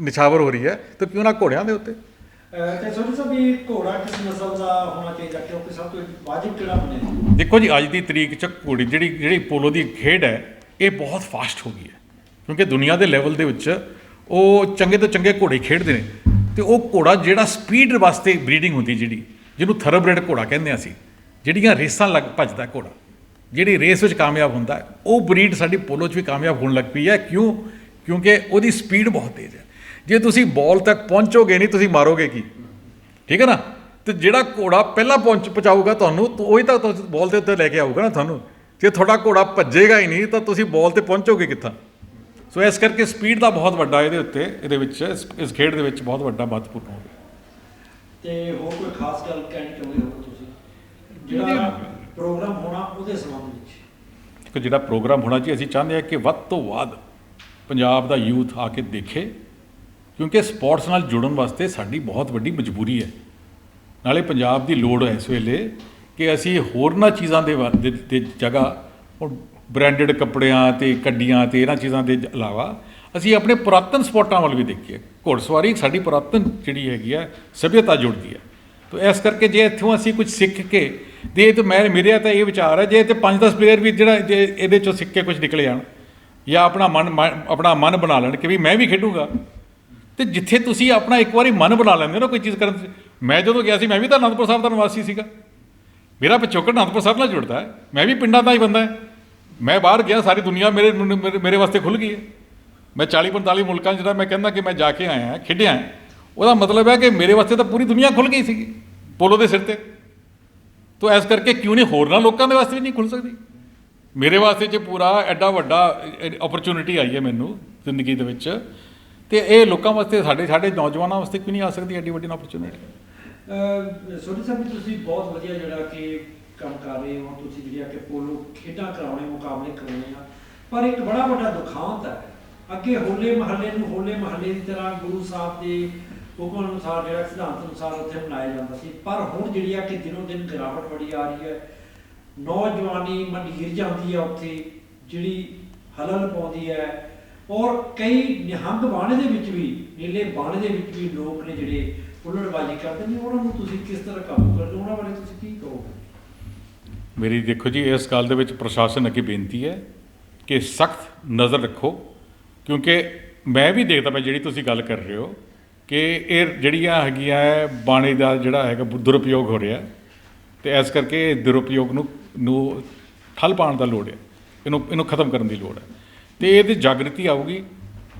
S1: ਨਿਛਾਵਰ ਹੋ ਰਹੀ ਹੈ ਤਾਂ ਕਿਉਂ ਨਾ ਘੋੜਿਆਂ ਦੇ ਉੱਤੇ?
S2: ਅਹ ਤੇ ਸੋਨੀ ਸਾਹਿਬ ਇਹ ਘੋੜਾ ਕਿਸ ਨਸਲ ਦਾ ਹੋਣਾ ਚਾਹੀਦਾ? ਕਿਉਂਕਿ ਸਭ ਤੋਂ ਵਾਜਿਬ ਕਿਹੜਾ ਬਣਿਆ
S1: ਦੇਖੋ ਜੀ ਅੱਜ ਦੀ ਤਰੀਕ 'ਚ ਘੋੜੀ ਜਿਹੜੀ ਜਿਹੜੀ ਪੋਲੋ ਦੀ ਖੇਡ ਹੈ ਇਹ ਬਹੁਤ ਫਾਸਟ ਹੋ ਗਈ ਹੈ। ਕਿਉਂਕਿ ਦੁਨੀਆ ਦੇ ਲੈਵਲ ਦੇ ਵਿੱਚ ਉਹ ਚੰਗੇ ਤੋਂ ਚੰਗੇ ਘੋੜੇ ਖੇਡਦੇ ਨੇ। ਤੇ ਉਹ ਘੋੜਾ ਜਿਹੜਾ ਸਪੀਡ ਵਾਸਤੇ ਬਰੀਡਿੰਗ ਹੁੰਦੀ ਜਿਹੜੀ, ਜਿਹਨੂੰ ਥਰਬਰੇਡ ਘੋੜਾ ਕਹਿੰਦੇ ਹਾਂ ਅਸੀਂ, ਜਿਹੜੀਆਂ ਰੇਸਾਂ ਲੱਗ ਭੱਜਦਾ ਘੋੜਾ, ਜਿਹੜੀ ਰੇਸ ਵਿੱਚ ਕਾਮਯਾਬ ਹੁੰਦਾ, ਉਹ ਬਰੀਡ ਸਾਡੀ ਪੋਲੋ 'ਚ ਵੀ ਕਾਮਯਾਬ ਹੋਣ ਲੱਗ ਪਈ ਹੈ। ਕਿਉਂ? ਕਿਉਂਕਿ ਉਹਦੀ ਸਪੀਡ ਬਹੁਤ ਤੇਜ਼ ਹੈ। ਜੇ ਤੁਸੀਂ ਬਾਲ ਤੱਕ ਪਹੁੰਚੋਗੇ ਨਹੀਂ, ਤੁਸੀਂ ਮਾਰੋਗੇ ਕੀ? ਠੀਕ ਹੈ ਨਾ? ਤੇ ਜਿਹੜਾ ਘੋੜਾ ਪਹਿਲਾਂ ਪਹੁੰਚ ਪਹੁੰਚਾਊਗਾ ਤੁਹਾਨੂੰ, ਤਾਂ ਉਹੀ ਤਾਂ ਤੁਸੀਂ ਬਾਲ ਦੇ ਉੱਤੇ ਲੈ ਕੇ ਆਊਗਾ ਨਾ ਤੁਹਾਨੂੰ। ਜੇ ਤੁਹਾਡਾ ਘੋੜਾ ਭੱਜੇਗਾ ਹੀ ਨਹੀਂ, ਤਾਂ ਤੁਸੀਂ ਬਾਲ ਤੇ ਪਹੁੰਚੋਗੇ ਕਿੱਥਾਂ? ਸੋ ਇਸ ਕਰਕੇ ਸਪੀਡ ਦਾ ਬਹੁਤ ਵੱਡਾ ਇਹਦੇ ਉੱਤੇ ਇਹਦੇ ਵਿੱਚ ਇਸ ਖੇਡ ਦੇ ਵਿੱਚ ਬਹੁਤ ਵੱਡਾ ਮਹੱਤਵਪੂਰਨ ਹੋ। ਗਿਆ
S2: ਤੇ ਹੋਰ ਕੋਈ ਖਾਸ ਗੱਲ ਕਹਿਣੀ ਚਾਹੁੰਦੇ ਹੋ ਤੁਸੀਂ? ਜਿਹੜਾ ਪ੍ਰੋਗਰਾਮ ਹੋਣਾ ਉਹਦੇ ਸੰਬੰਧ ਵਿੱਚ।
S1: ਦੇਖੋ ਜਿਹੜਾ ਪ੍ਰੋਗਰਾਮ ਹੋਣਾ ਚਾਹੀਦਾ ਅਸੀਂ ਚਾਹੁੰਦੇ ਹਾਂ ਕਿ ਵੱਧ ਤੋਂ ਵੱਧ ਪੰਜਾਬ ਦਾ ਯੂਥ ਆ ਕੇ ਦੇਖੇ ਕਿਉਂਕਿ ਸਪੋਰਟਸ ਨਾਲ ਜੁੜਨ ਵਾਸਤੇ ਸਾਡੀ ਬਹੁਤ ਵੱਡੀ ਮਜਬੂਰੀ ਹੈ। ਨਾਲੇ ਪੰਜਾਬ ਦੀ ਲੋੜ ਹੈ ਇਸ ਵੇਲੇ ਕਿ ਅਸੀਂ ਹੋਰਨਾਂ ਚੀਜ਼ਾਂ ਦੇ ਜਗ੍ਹਾ ਹੁਣ ਬ੍ਰਾਂਡਡ ਕੱਪੜਿਆਂ ਤੇ ਕੱਡੀਆਂ ਤੇ ਇਹਨਾਂ ਚੀਜ਼ਾਂ ਦੇ ਇਲਾਵਾ ਅਸੀਂ ਆਪਣੇ ਪੁਰਾਤਨ ਸਪੋਰਟਾਂ ਵੱਲ ਵੀ ਦੇਖੀਏ। ਘੋੜਸਵਾਰੀ ਸਾਡੀ ਪੁਰਾਤਨ ਜਿਹੜੀ ਹੈਗੀ ਹੈ ਸਭਿਅਤਾ ਜੁੜਦੀ ਹੈ ਤੋ ਇਸ ਕਰਕੇ ਜੇ ਇੱਥੋਂ ਅਸੀਂ ਕੁਝ ਸਿੱਖ ਕੇ ਤੇ ਇਹ ਤਾਂ ਮੈਂ, ਮੇਰੇ ਤਾਂ ਇਹ ਵਿਚਾਰ ਹੈ ਜੇ ਤੇ 5-10 ਪਲੇਅਰ ਵੀ ਜਿਹੜਾ ਜੇ ਇਹਦੇ ਚੋਂ ਸਿੱਖ ਕੇ ਕੁਝ ਨਿਕਲੇ ਜਾਣ ਜਾਂ ਆਪਣਾ ਮਨ, ਮਨ- ਆਪਣਾ ਮਨ ਬਣਾ ਲੈਣ ਕਿ ਵੀ ਮੈਂ ਵੀ ਖੇਡੂੰਗਾ। ਤੇ ਜਿੱਥੇ ਤੁਸੀਂ ਆਪਣਾ ਇੱਕ ਵਾਰੀ ਮਨ ਬਣਾ ਲੈਂਦੇ ਹੋ ਨਾ ਕੋਈ ਚੀਜ਼ ਕਰਨ 'ਚ ਮੈਂ ਜਦੋਂ ਗਿਆ ਸੀ, ਮੈਂ ਵੀ ਤਾਂ ਅਨੰਦਪੁਰ ਸਾਹਿਬ ਦਾ ਨਿਵਾਸੀ ਸੀਗਾ। ਮੇਰਾ ਪਿਛੋਕੜ ਅਨੰਦਪੁਰ ਸਾਹਿਬ ਨਾਲ ਜੁੜਦਾ ਹੈ। ਮੈਂ ਵੀ ਪਿੰਡਾਂ ਦਾ ਹੀ ਬੰਦਾ ਹੈ। ਮੈਂ ਬਾਹਰ ਗਿਆ, ਸਾਰੀ ਦੁਨੀਆ ਮੇਰੇ ਮੇਰੇ ਵਾਸਤੇ ਖੁੱਲ ਗਈ ਹੈ। ਮੈਂ 40 45 ਮੁਲਕਾਂ ਜਿਹੜਾ ਮੈਂ ਕਹਿੰਦਾ ਕਿ ਮੈਂ ਜਾ ਕੇ ਆਇਆ, ਖੇਡਿਆ, ਉਹਦਾ ਮਤਲਬ ਹੈ ਕਿ ਮੇਰੇ ਵਾਸਤੇ ਤਾਂ ਪੂਰੀ ਦੁਨੀਆ ਖੁੱਲ ਗਈ ਸੀਗੀ, ਪੋਲੋ ਦੇ ਸਿਰ ਤੇ। ਤੋ ਐਸ ਕਰਕੇ ਕਿਉਂ ਨਹੀਂ ਹੋਰਨਾਂ ਲੋਕਾਂ ਦੇ ਵਾਸਤੇ ਵੀ ਨਹੀਂ ਖੁੱਲ ਸਕਦੀ? ਮੇਰੇ ਵਾਸਤੇ ਜੇ ਪੂਰਾ ਐਡਾ ਵੱਡਾ ਓਪਰਚੁਨਿਟੀ ਆਈ ਹੈ ਮੈਨੂੰ ਜ਼ਿੰਦਗੀ ਦੇ ਵਿੱਚ। ਤੇ ਇਹ ਲੋਕਾਂ ਵਾਸਤੇ, ਸਾਡੇ ਸਾਡੇ ਨੌਜਵਾਨਾਂ ਵਾਸਤੇ ਕਿਉਂ ਨਹੀਂ ਆ ਸਕਦੀ ਐਡੀ ਵੱਡੀ ਓਪਰਚ्युनिटी
S2: ਸੋਢੀ ਸਾਹਿਬ ਤੁਸੀਂ ਬਹੁਤ ਵਧੀਆ ਜਿਹੜਾ ਕਿ ਕੰਮ ਕਰ ਰਹੇ ਹੋ, ਤੁਸੀਂ ਜਿਹੜੀਆਂ ਕਿ ਪੋਲੋ ਖੇਡਾਂ ਕਰਾਉਣੇ, ਮੁਕਾਬਲੇ ਕਰਾਉਣੇ ਆ, ਪਰ ਇੱਕ ਬੜਾ ਵੱਡਾ ਦੁਖਾਂਤ ਹੈ। ਅੱਗੇ ਹੋਲੇ ਮਹੱਲੇ ਨੂੰ ਹੋਲੇ ਮਹੱਲੇ ਦੀ ਤਰ੍ਹਾਂ ਗੁਰੂ ਸਾਹਿਬ ਦੇ ਹੁਕਮ ਅਨੁਸਾਰ, ਜਿਹੜਾ ਸਿਧਾਂਤ ਅਨੁਸਾਰ ਉੱਥੇ ਮਨਾਇਆ ਜਾਂਦਾ ਸੀ। ਪਰ ਹੁਣ ਜਿਹੜੀ ਆ ਕਿ ਦਿਨੋਂ ਦਿਨ ਗਿਰਾਵਟ ਬੜੀ ਆ ਰਹੀ ਹੈ। ਨੌਜਵਾਨੀ ਮੰਡੀਰ ਜਾਂਦੀ ਹੈ ਉੱਥੇ, ਜਿਹੜੀ ਹਲਲ ਪਾਉਂਦੀ ਹੈ। ਔਰ ਕਈ ਨਿਹੰਗ ਬਾਣੇ ਦੇ ਵਿੱਚ ਵੀ, ਨੀਲੇ ਬਾਣੇ ਦੇ ਵਿੱਚ ਵੀ ਲੋਕ ਨੇ ਜਿਹੜੇ ਹੁੱਲੜਬਾਜ਼ੀ ਕਰਦੇ ਨੇ। ਉਹਨਾਂ ਨੂੰ ਤੁਸੀਂ ਕਿਸ ਤਰ੍ਹਾਂ ਕਾਬੂ ਕਰਦੇ ਹੋ? ਉਹਨਾਂ ਬਾਰੇ ਤੁਸੀਂ ਕੀ ਕਹੋਗੇ?
S1: ਮੇਰੀ ਦੇਖੋ ਜੀ, ਇਸ ਗੱਲ ਦੇ ਵਿੱਚ ਪ੍ਰਸ਼ਾਸਨ ਅੱਗੇ ਬੇਨਤੀ ਹੈ ਕਿ ਸਖਤ ਨਜ਼ਰ ਰੱਖੋ, ਕਿਉਂਕਿ ਮੈਂ ਵੀ ਦੇਖਦਾ ਮੈਂ ਜਿਹੜੀ ਤੁਸੀਂ ਗੱਲ ਕਰ ਰਹੇ ਹੋ ਕਿ ਇਹ ਜਿਹੜੀਆਂ ਹੈਗੀਆਂ ਹੈ, ਬਾਣੀ ਦਾ ਜਿਹੜਾ ਹੈਗਾ ਦੁਰਉਪਯੋਗ ਹੋ ਰਿਹਾ ਤੇ ਇਸ ਕਰਕੇ ਇਹ ਦੁਰਉਪਯੋਗ ਨੂੰ ਨੂੰ ਠੱਲ ਪਾਉਣ ਦਾ ਲੋੜ ਹੈ। ਇਹਨੂੰ ਇਹਨੂੰ ਖਤਮ ਕਰਨ ਦੀ ਲੋੜ ਹੈ। ਤੇ ਇਹਦੀ ਜਾਗਰਤੀ ਆਊਗੀ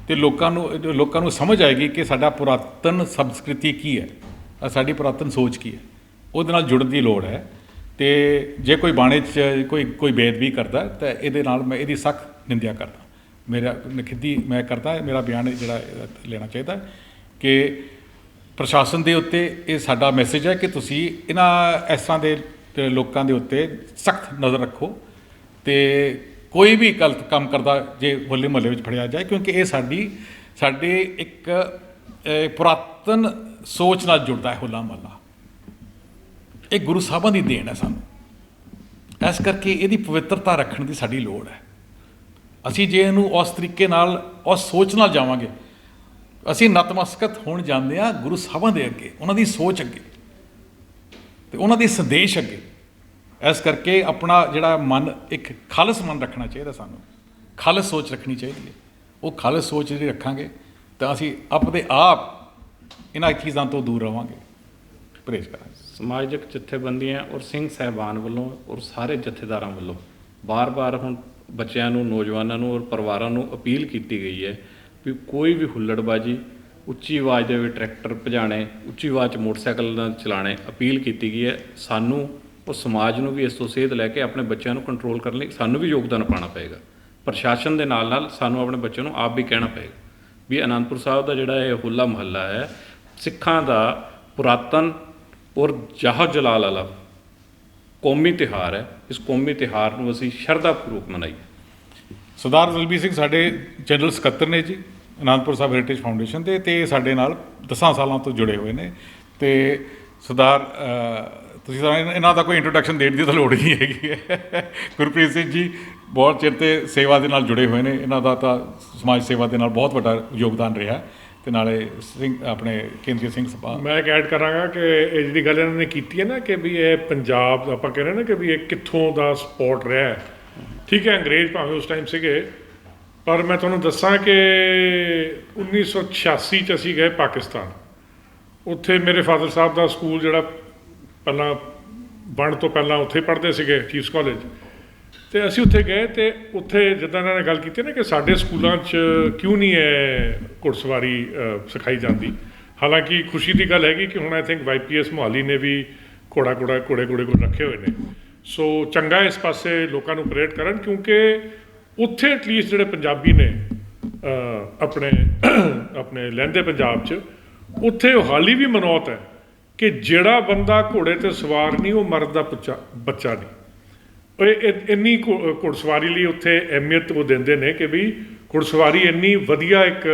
S1: ਤੇ ਲੋਕਾਂ ਨੂੰ ਲੋਕਾਂ ਨੂੰ ਸਮਝ ਆਏਗੀ ਕਿ ਸਾਡਾ ਪੁਰਾਤਨ ਸੰਸਕ੍ਰਿਤੀ ਕੀ ਹੈ, ਸਾਡੀ ਪੁਰਾਤਨ ਸੋਚ ਕੀ ਹੈ। ਉਹਦੇ ਨਾਲ ਜੁੜਨ ਦੀ ਲੋੜ ਹੈ। ਤੇ ਜੇ ਕੋਈ ਬਾਣੇ 'ਚ ਕੋਈ ਕੋਈ ਬੇਦਬੀ ਕਰਦਾ, ਤਾਂ ਇਹਦੇ ਨਾਲ ਮੈਂ ਇਹਦੀ ਸਖਤ ਨਿੰਦਿਆ ਕਰਦਾ। ਮੇਰਾ ਨਖਿੱਦੀ ਮੈਂ ਕਰਦਾ, ਮੇਰਾ ਬਿਆਨ ਜਿਹੜਾ ਇਹਦਾ ਲੈਣਾ ਚਾਹੀਦਾ ਕਿ ਪ੍ਰਸ਼ਾਸਨ ਦੇ ਉੱਤੇ ਇਹ ਸਾਡਾ ਮੈਸੇਜ ਹੈ ਕਿ ਤੁਸੀਂ ਇਹਨਾਂ, ਇਸ ਦੇ ਲੋਕਾਂ ਦੇ ਉੱਤੇ ਸਖਤ ਨਜ਼ਰ ਰੱਖੋ ਤੇ ਕੋਈ ਵੀ ਗਲਤ ਕੰਮ ਕਰਦਾ, ਜੇ ਹੋਲੇ ਮਹੱਲੇ ਵਿੱਚ ਫੜਿਆ ਜਾਏ, ਕਿਉਂਕਿ ਇਹ ਸਾਡੀ, ਸਾਡੇ ਇੱਕ ਪੁਰਾਤਨ ਸੋਚ ਨਾਲ ਜੁੜਦਾ ਹੈ ਹੋਲਾ ਮਹੱਲਾ। ਇਹ ਗੁਰੂ ਸਾਹਿਬਾਂ ਦੀ ਦੇਣ ਹੈ ਸਾਨੂੰ। ਇਸ ਕਰਕੇ ਇਹਦੀ ਪਵਿੱਤਰਤਾ ਰੱਖਣ ਦੀ ਸਾਡੀ ਲੋੜ ਹੈ। ਅਸੀਂ ਜੇ ਇਹਨੂੰ ਉਸ ਤਰੀਕੇ ਨਾਲ, ਉਸ ਸੋਚ ਨਾਲ ਜਾਵਾਂਗੇ, ਅਸੀਂ ਨਤਮਸਕਤ ਹੋਣ ਜਾਂਦੇ ਆ ਗੁਰੂ ਸਾਹਿਬਾਂ ਦੇ ਅੱਗੇ, ਉਹਨਾਂ ਦੀ ਸੋਚ ਅੱਗੇ ਤੇ ਉਹਨਾਂ ਦੇ ਸੰਦੇਸ਼ ਅੱਗੇ। ਇਸ ਕਰਕੇ ਆਪਣਾ ਜਿਹੜਾ ਮਨ, ਇੱਕ ਖਾਲਸ ਮਨ ਰੱਖਣਾ ਚਾਹੀਦਾ ਸਾਨੂੰ। ਖਾਲਸ ਸੋਚ ਰੱਖਣੀ ਚਾਹੀਦੀ ਹੈ। ਉਹ ਖਾਲਸ ਸੋਚ ਜਿਹੜੀ ਰੱਖਾਂਗੇ ਤਾਂ ਅਸੀਂ ਆਪਣੇ ਆਪ ਇਹਨਾਂ ਚੀਜ਼ਾਂ ਤੋਂ ਦੂਰ ਰਵਾਂਗੇ। ਪਰਹੇਜ਼ ਕਰਾਂਗੇ।
S5: ਸਮਾਜਿਕ ਜਥੇਬੰਦੀਆਂ ਔਰ ਸਿੰਘ ਸਹਿਬਾਨ ਵੱਲੋਂ ਔਰ ਸਾਰੇ ਜਥੇਦਾਰਾਂ ਵੱਲੋਂ ਬਾਰ-ਬਾਰ ਹੁਣ ਬੱਚਿਆਂ ਨੂੰ, ਨੌਜਵਾਨਾਂ ਨੂੰ ਔਰ ਪਰਿਵਾਰਾਂ ਨੂੰ ਅਪੀਲ ਕੀਤੀ ਗਈ ਹੈ ਵੀ ਕੋਈ ਵੀ ਹੁੱਲੜਬਾਜੀ, ਉੱਚੀ ਆਵਾਜ਼ ਦੇ ਵਿੱਚ ਟਰੈਕਟਰ ਭਜਾਣੇ, ਉੱਚੀ ਆਵਾਜ਼ 'ਚ ਮੋਟਰਸਾਈਕਲ ਨਾਲ ਚਲਾਣੇ ਅਪੀਲ ਕੀਤੀ ਗਈ ਹੈ। ਸਾਨੂੰ ਉਹ ਸਮਾਜ ਨੂੰ ਵੀ ਇਸ ਤੋਂ ਸੇਧ ਲੈ ਕੇ ਆਪਣੇ ਬੱਚਿਆਂ ਨੂੰ ਕੰਟਰੋਲ ਕਰਨ ਲਈ ਸਾਨੂੰ ਵੀ ਯੋਗਦਾਨ ਪਾਉਣਾ ਪਏਗਾ। ਪ੍ਰਸ਼ਾਸਨ ਦੇ ਨਾਲ ਨਾਲ ਸਾਨੂੰ ਆਪਣੇ ਬੱਚਿਆਂ ਨੂੰ ਆਪ ਵੀ ਕਹਿਣਾ ਪਏਗਾ ਵੀ ਅਨੰਦਪੁਰ ਸਾਹਿਬ ਦਾ ਜਿਹੜਾ ਇਹ ਹੋਲਾ ਮਹੱਲਾ ਹੈ, ਸਿੱਖਾਂ ਦਾ ਪੁਰਾਤਨ ਔਰ ਜਹ ਜਲਾਲ ਵਾਲਾ ਕੌਮੀ ਤਿਉਹਾਰ ਹੈ। ਇਸ ਕੌਮੀ ਤਿਉਹਾਰ ਨੂੰ ਅਸੀਂ ਸ਼ਰਧਾ ਪੂਰਵਕ ਮਨਾਈਏ।
S1: ਸਰਦਾਰ ਦਲਬੀਰ ਸਿੰਘ ਸਾਡੇ ਜਨਰਲ ਸਕੱਤਰ ਨੇ ਜੀ, ਅਨੰਦਪੁਰ ਸਾਹਿਬ ਹੈਰੀਟੇਜ ਫਾਊਂਡੇਸ਼ਨ ਦੇ ਤੇ ਸਾਡੇ ਨਾਲ 10 ਸਾਲਾਂ ਤੋਂ ਜੁੜੇ ਹੋਏ ਨੇ। ਤੇ ਸਰਦਾਰ ਤੁਸੀਂ ਤਾਂ ਇਹਨਾਂ- ਦਾ ਕੋਈ ਇੰਟਰੋਡਕਸ਼ਨ ਦੇਣ ਦੀ ਤਾਂ ਲੋੜ ਨਹੀਂ ਹੈਗੀ ਹੈ। ਗੁਰਪ੍ਰੀਤ ਸਿੰਘ ਜੀ ਬਹੁਤ ਚਿਰ ਤੇ ਸੇਵਾ ਦੇ ਨਾਲ ਜੁੜੇ ਹੋਏ ਨੇ। ਇਹਨਾਂ ਦਾ ਤਾਂ ਸਮਾਜ ਸੇਵਾ ਦੇ ਨਾਲ ਬਹੁਤ ਵੱਡਾ ਯੋਗਦਾਨ ਰਿਹਾ। ਤੇ ਨਾਲੇ ਸਿੰਘ, ਆਪਣੇ ਕੇਂਦਰੀ ਸਿੰਘ ਸਭਾ।
S6: ਮੈਂ ਇੱਕ ਐਡ ਕਰਾਂਗਾ ਕਿ ਇਹ ਜਿਹੜੀ ਗੱਲ ਇਹਨਾਂ ਨੇ ਕੀਤੀ ਹੈ ਨਾ ਕਿ ਵੀ ਇਹ ਪੰਜਾਬ ਦਾ ਆਪਾਂ ਕਹਿੰਦੇ ਨਾ ਕਿ ਵੀ ਇਹ ਕਿੱਥੋਂ ਦਾ ਸਪੋਰਟ ਰਿਹਾ ਠੀਕ ਹੈ, ਅੰਗਰੇਜ਼ ਭਾਵੇਂ ਉਸ ਟਾਈਮ ਸੀਗੇ, ਪਰ ਮੈਂ ਤੁਹਾਨੂੰ ਦੱਸਾਂ ਕਿ 1986 ਚ ਅਸੀਂ ਗਏ ਪਾਕਿਸਤਾਨ। ਉੱਥੇ ਮੇਰੇ ਫਾਦਰ ਸਾਹਿਬ ਦਾ ਸਕੂਲ ਜਿਹੜਾ ਪਹਿਲਾਂ ਬਣ ਤੋਂ ਪਹਿਲਾਂ ਉੱਥੇ ਪੜ੍ਹਦੇ ਸੀਗੇ ਚੀਫਸ ਕਾਲਜ ਤੇ ਅਸੀਂ ਉੱਥੇ ਗਏ ਤੇ ਉੱਥੇ ਜਿੱਦਾਂ ਇਹਨਾਂ ਨੇ ਗੱਲ ਕੀਤੀ ਨਾ ਕਿ ਸਾਡੇ ਸਕੂਲਾਂ 'ਚ ਕਿਉਂ ਨਹੀਂ ਹੈ ਘੁੜਸਵਾਰੀ ਅ, ਸਿਖਾਈ ਜਾਂਦੀ। ਹਾਲਾਂਕਿ ਖੁਸ਼ੀ ਦੀ ਗੱਲ ਹੈਗੀ ਕਿ ਹੁਣ ਆਈ ਥਿੰਕ ਵਾਈਪੀਐਸ ਮੋਹਾਲੀ ਨੇ ਵੀ ਘੋੜਾ ਘੋੜਾ ਘੋੜੇ ਘੋੜੇ ਕੋਲ ਰੱਖੇ ਹੋਏ ਨੇ। ਸੋ ਚੰਗਾ ਇਸ ਪਾਸੇ ਲੋਕਾਂ ਨੂੰ ਪ੍ਰੇਰਿਤ ਕਰਨ ਕਿਉਂਕਿ ਉੱਥੇ ਐਟਲੀਸਟ ਜਿਹੜੇ ਪੰਜਾਬੀ ਨੇ ਆਪਣੇ ਆਪਣੇ ਲਹਿੰਦੇ ਪੰਜਾਬ 'ਚ ਉੱਥੇ ਹਾਲੀ ਵੀ ਮਨੌਤ ਹੈ ਕਿ ਜਿਹੜਾ ਬੰਦਾ ਘੋੜੇ ਤੇ ਸਵਾਰ ਨਹੀਂ ਉਹ ਮਰਦ ਦਾ ਬੱਚਾ ਬੱਚਾ ਨਹੀਂ। ਇੰਨੀ ਘੋ- ਘੋੜਸਵਾਰੀ ਲਈ ਉੱਥੇ ਅਹਿਮੀਅਤ ਉਹ ਦਿੰਦੇ ਨੇ ਕਿ ਵੀ ਘੋੜਸਵਾਰੀ ਇੰਨੀ ਵਧੀਆ ਇੱਕ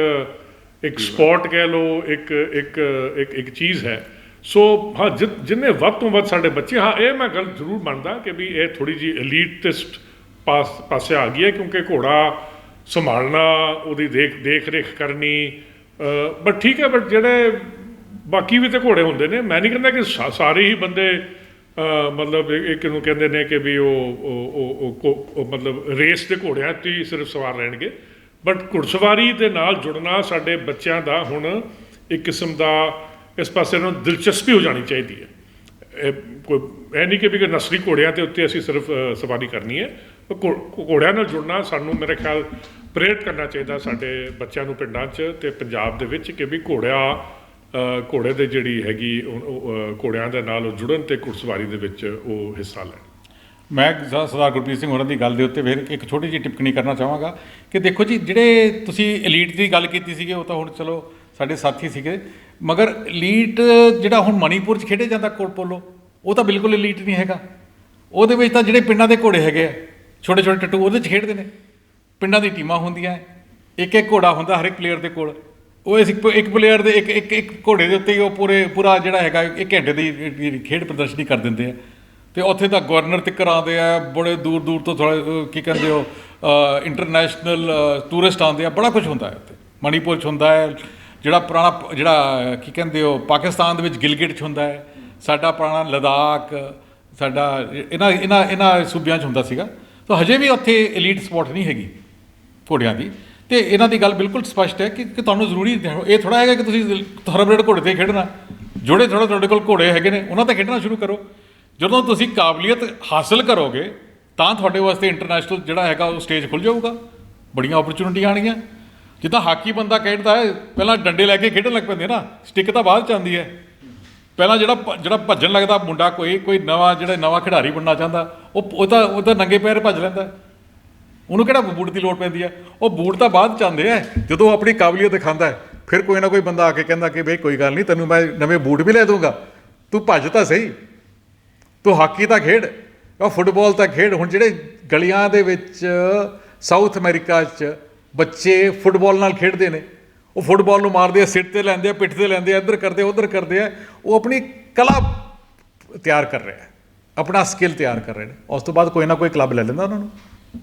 S6: ਇੱਕ ਸਪੋਰਟ ਕਹਿ ਲਓ, ਇੱਕ ਇੱਕ ਇੱਕ ਇੱਕ ਚੀਜ਼ ਹੈ। ਸੋ ਹਾਂ, ਜਿ- ਜਿੰਨੇ ਵੱਧ ਤੋਂ ਵੱਧ ਸਾਡੇ ਬੱਚੇ, ਹਾਂ, ਇਹ ਮੈਂ ਗੱਲ ਜ਼ਰੂਰ ਮੰਨਦਾ ਕਿ ਵੀ ਇਹ ਥੋੜੀ ਜੀ ਐਲੀਟਿਸਟ ਪਾਸ ਪਾਸੇ ਆ ਗਈ ਹੈ ਕਿਉਂਕਿ ਘੋੜਾ ਸੰਭਾਲਣਾ, ਉਹਦੀ ਦੇਖ ਦੇਖ ਰੇਖ ਕਰਨੀ ਬਟ ਠੀਕ ਹੈ ਬਟ ਜਿਹੜੇ ਬਾਕੀ ਵੀ ਤੇ ਘੋੜੇ ਹੁੰਦੇ ਨੇ, ਮੈਂ ਨਹੀਂ ਕਹਿੰਦਾ ਕਿ ਸਾ- ਸਾਰੇ ਹੀ ਬੰਦੇ ਮਤਲਬ ਇੱਕ ਨੂੰ ਕਹਿੰਦੇ ਨੇ ਕਿ ਵੀ ਉਹ, ਉਹ- ਉਹ ਕੋ- ਮਤਲਬ ਰੇਸ ਦੇ ਘੋੜਿਆਂ 'ਤੇ ਹੀ ਸਿਰਫ ਸਵਾਰ ਰਹਿਣਗੇ। ਬਟ ਘੁੜਸਵਾਰੀ ਦੇ ਨਾਲ ਜੁੜਨਾ ਸਾਡੇ ਬੱਚਿਆਂ ਦਾ ਹੁਣ ਇੱਕ ਕਿਸਮ ਦਾ ਇਸ ਪਾਸੇ ਨੂੰ ਦਿਲਚਸਪੀ ਹੋ ਜਾਣੀ ਚਾਹੀਦੀ ਹੈ। ਇਹ ਕੋਈ ਇਹ ਨਹੀਂ ਕਿ ਵੀ ਕਿ ਨਸਲੀ ਘੋੜਿਆਂ ਦੇ ਉੱਤੇ ਅਸੀਂ ਸਿਰਫ ਸਵਾਰੀ ਕਰਨੀ ਹੈ। ਘੋ- ਘੋੜਿਆਂ ਨਾਲ ਜੁੜਨਾ ਸਾਨੂੰ ਮੇਰੇ ਖਿਆਲ ਪ੍ਰੇਰਿਤ ਕਰਨਾ ਚਾਹੀਦਾ ਸਾਡੇ ਬੱਚਿਆਂ ਨੂੰ ਪਿੰਡਾਂ 'ਚ ਤੇ ਪੰਜਾਬ ਦੇ ਵਿੱਚ ਕਿ ਵੀ ਘੋੜਿਆ ਘੋੜੇ ਦੇ ਜਿਹੜੀ ਹੈਗੀ, ਉਹ- ਘੋੜਿਆਂ ਦੇ ਨਾਲ ਉਹ ਜੁੜਨ ਤੇ ਘੁੜਸਵਾਰੀ ਦੇ ਵਿੱਚ ਉਹ ਹਿੱਸਾ ਲੈਣ।
S1: ਮੈਂ ਸਰਦਾਰ ਗੁਰਪ੍ਰੀਤ ਸਿੰਘ ਹੋਰਾਂ ਦੀ ਗੱਲ ਦੇ ਉੱਤੇ ਫਿਰ ਇੱਕ ਛੋਟੀ ਜਿਹੀ ਟਿੱਪਣੀ ਕਰਨਾ ਚਾਹਾਂਗਾ ਕਿ ਦੇਖੋ ਜੀ, ਜਿਹੜੇ ਤੁਸੀਂ ਐਲੀਟ ਦੀ ਗੱਲ ਕੀਤੀ ਸੀਗੇ, ਉਹ ਤਾਂ ਹੁਣ ਚਲੋ ਸਾਡੇ ਸਾਥੀ ਸੀਗੇ, ਮਗਰ ਐਲੀਟ ਜਿਹੜਾ ਹੁਣ ਮਣੀਪੁਰ 'ਚ ਖੇਡੇ ਜਾਂਦਾ ਕੋਲ ਪੋਲੋ, ਉਹ ਤਾਂ ਬਿਲਕੁਲ ਐਲੀਟ ਨਹੀਂ ਹੈਗਾ। ਉਹਦੇ ਵਿੱਚ ਤਾਂ ਜਿਹੜੇ ਪਿੰਡਾਂ ਦੇ ਘੋੜੇ ਹੈਗੇ ਆ ਛੋਟੇ ਛੋਟੇ ਟੱਟੂ, ਉਹਦੇ 'ਚ ਖੇਡਦੇ ਨੇ। ਪਿੰਡਾਂ ਦੀ ਟੀਮਾਂ ਹੁੰਦੀਆਂ ਇੱਕ ਇੱਕ ਘੋੜਾ ਹੁੰਦਾ ਹਰ ਇੱਕ ਪਲੇਅਰ ਦੇ ਕੋਲ। ਉਹ ਇਸ ਇੱਕ ਪਲੇਅਰ ਦੇ ਇੱਕ ਇੱਕ ਇੱਕ ਘੋੜੇ ਦੇ ਉੱਤੇ ਹੀ ਉਹ ਪੂਰੇ, ਪੂਰਾ ਜਿਹੜਾ ਹੈਗਾ, ਇੱਕ ਘੰਟੇ ਦੀ ਖੇਡ ਪ੍ਰਦਰਸ਼ਨੀ ਕਰ ਦਿੰਦੇ ਆ। ਤੇ ਉੱਥੇ ਤਾਂ ਗਵਰਨਰ ਤੱਕ ਆਉਂਦੇ ਆ, ਬੜੇ ਦੂਰ ਦੂਰ ਤੋਂ ਥੋੜਾ ਕੀ ਕਹਿੰਦੇ ਹੋ ਇੰਟਰਨੈਸ਼ਨਲ ਟੂਰਿਸਟ ਆਉਂਦੇ ਆ, ਬੜਾ ਕੁਝ ਹੁੰਦਾ ਹੈ ਉੱਥੇ। ਮਣੀਪੁਰ 'ਚ ਹੁੰਦਾ ਹੈ, ਜਿਹੜਾ ਪੁਰਾਣਾ, ਜਿਹੜਾ, ਕੀ ਕਹਿੰਦੇ ਹੋ ਪਾਕਿਸਤਾਨ ਦੇ ਵਿੱਚ ਗਿਲਗਿਟ 'ਚ ਹੁੰਦਾ ਹੈ। ਸਾਡਾ ਪੁਰਾਣਾ ਲਦਾਖ, ਸਾਡਾ ਇਹਨਾਂ ਇਹਨਾਂ ਇਹਨਾਂ ਸੂਬਿਆਂ 'ਚ ਹੁੰਦਾ ਸੀਗਾ। ਤਾਂ ਹਜੇ ਵੀ ਉੱਥੇ 엘ੀਟ ਸਪੋਰਟ ਨਹੀਂ ਹੈਗੀ ਘੋੜਿਆਂ ਦੀ। ਤੇ ਇਹਨਾਂ ਦੀ ਗੱਲ ਬਿਲਕੁਲ ਸਪਸ਼ਟ ਹੈ ਕਿ ਤੁਹਾਨੂੰ ਜ਼ਰੂਰੀ ਇਹ ਥੋੜਾ ਹੈਗਾ ਕਿ ਤੁਸੀਂ ਥੋਰਬਰੇਡ ਘੋੜੇ ਤੇ ਖੇਡਣਾ। ਜੋੜੇ ਥੋੜਾ ਤੁਹਾਡੇ ਕੋਲ ਘੋੜੇ ਹੈਗੇ ਨੇ, ਉਹਨਾਂ ਤੇ ਖੇਡਣਾ ਸ਼ੁਰੂ ਕਰੋ। ਜਦੋਂ ਤੁਸੀਂ ਕਾਬਲੀਅਤ ਹਾਸਲ ਕਰੋਗੇ, ਤਾਂ ਤੁਹਾਡੇ ਵਾਸਤੇ ਇੰਟਰਨੈਸ਼ਨਲ ਜਿਹੜਾ ਹੈਗਾ ਉਹ ਸਟੇਜ ਖੁੱਲ ਜਾਊਗਾ। ਬੜੀਆਂ ਓਪਰਚੁਨਿਟੀਆਂ ਆਣਗੀਆਂ ਜਿੱਦਾਂ ਹਾਕੀ ਬੰਦਾ ਖੇਡਦਾ ਹੈ, ਪਹਿਲਾਂ ਡੰਡੇ ਲੈ ਕੇ ਖੇਡਣ ਲੱਗ ਪੈਂਦੇ ਨਾ ਸਟਿੱਕ ਤਾਂ ਬਾਅਦ ਚ ਆਉਂਦੀ ਹੈ। ਪਹਿਲਾਂ ਜਿਹੜਾ ਭ- ਜਿਹੜਾ ਭੱਜਣ ਲੱਗਦਾ ਮੁੰਡਾ ਕੋਈ ਕੋਈ ਨਵਾਂ ਜਿਹੜਾ ਨਵਾਂ ਖਿਡਾਰੀ ਬਣਨਾ ਚਾਹੁੰਦਾ, ਉਹ ਉਹ ਤਾਂ ਉਹ ਤਾਂ ਨੰਗੇ ਪੈਰ ਭੱਜ ਲੈਂਦਾ। ਉਹਨੂੰ ਕਿਹੜਾ ਬੂਟ ਦੀ ਲੋੜ ਪੈਂਦੀ ਹੈ ਉਹ ਬੂਟ ਤਾਂ ਬਾਅਦ ਚ ਆਉਂਦੇ ਆ। ਜਦੋਂ ਉਹ ਆਪਣੀ ਕਾਬਲੀਅਤ ਦਿਖਾਉਂਦਾ ਹੈ, ਫਿਰ ਕੋਈ ਨਾ ਕੋਈ ਬੰਦਾ ਆ ਕੇ ਕਹਿੰਦਾ ਕਿ ਬਈ ਕੋਈ ਗੱਲ ਨਹੀਂ, ਤੈਨੂੰ ਮੈਂ ਨਵੇਂ ਬੂਟ ਵੀ ਲੈ ਦੂੰਗਾ ਤੂੰ ਭੱਜ ਤਾਂ ਸਹੀ। ਤੂੰ ਹਾਕੀ ਤਾਂ ਖੇਡ। ਉਹ ਫੁੱਟਬਾਲ ਤਾਂ ਖੇਡ। ਹੁਣ ਜਿਹੜੇ ਗਲੀਆਂ ਦੇ ਵਿੱਚ, ਸਾਊਥ ਅਮਰੀਕਾ 'ਚ ਬੱਚੇ ਫੁੱਟਬਾਲ ਨਾਲ ਖੇਡਦੇ ਨੇ, ਉਹ ਫੁੱਟਬਾਲ ਨੂੰ ਮਾਰਦੇ ਆ, ਸਿਰ ਤੇ ਲੈਂਦੇ ਆ, ਪਿੱਠ ਤੇ ਲੈਂਦੇ ਆ, ਇੱਧਰ ਕਰਦੇ ਆ, ਉੱਧਰ ਕਰਦੇ ਆ। ਉਹ ਆਪਣੀ ਕਲਾ ਤਿਆਰ ਕਰ ਰਿਹਾ ਆਪਣਾ ਸਕਿੱਲ ਤਿਆਰ ਕਰ ਰਹੇ ਨੇ। ਉਸ ਤੋਂ ਬਾਅਦ ਕੋਈ ਨਾ ਕੋਈ ਕਲੱਬ ਲੈ ਲੈਂਦਾ ਉਹਨਾਂ ਨੂੰ।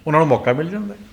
S1: ਉਹਨਾਂ ਨੂੰ ਮੌਕਾ ਮਿਲ ਜਾਂਦਾ ਹੈ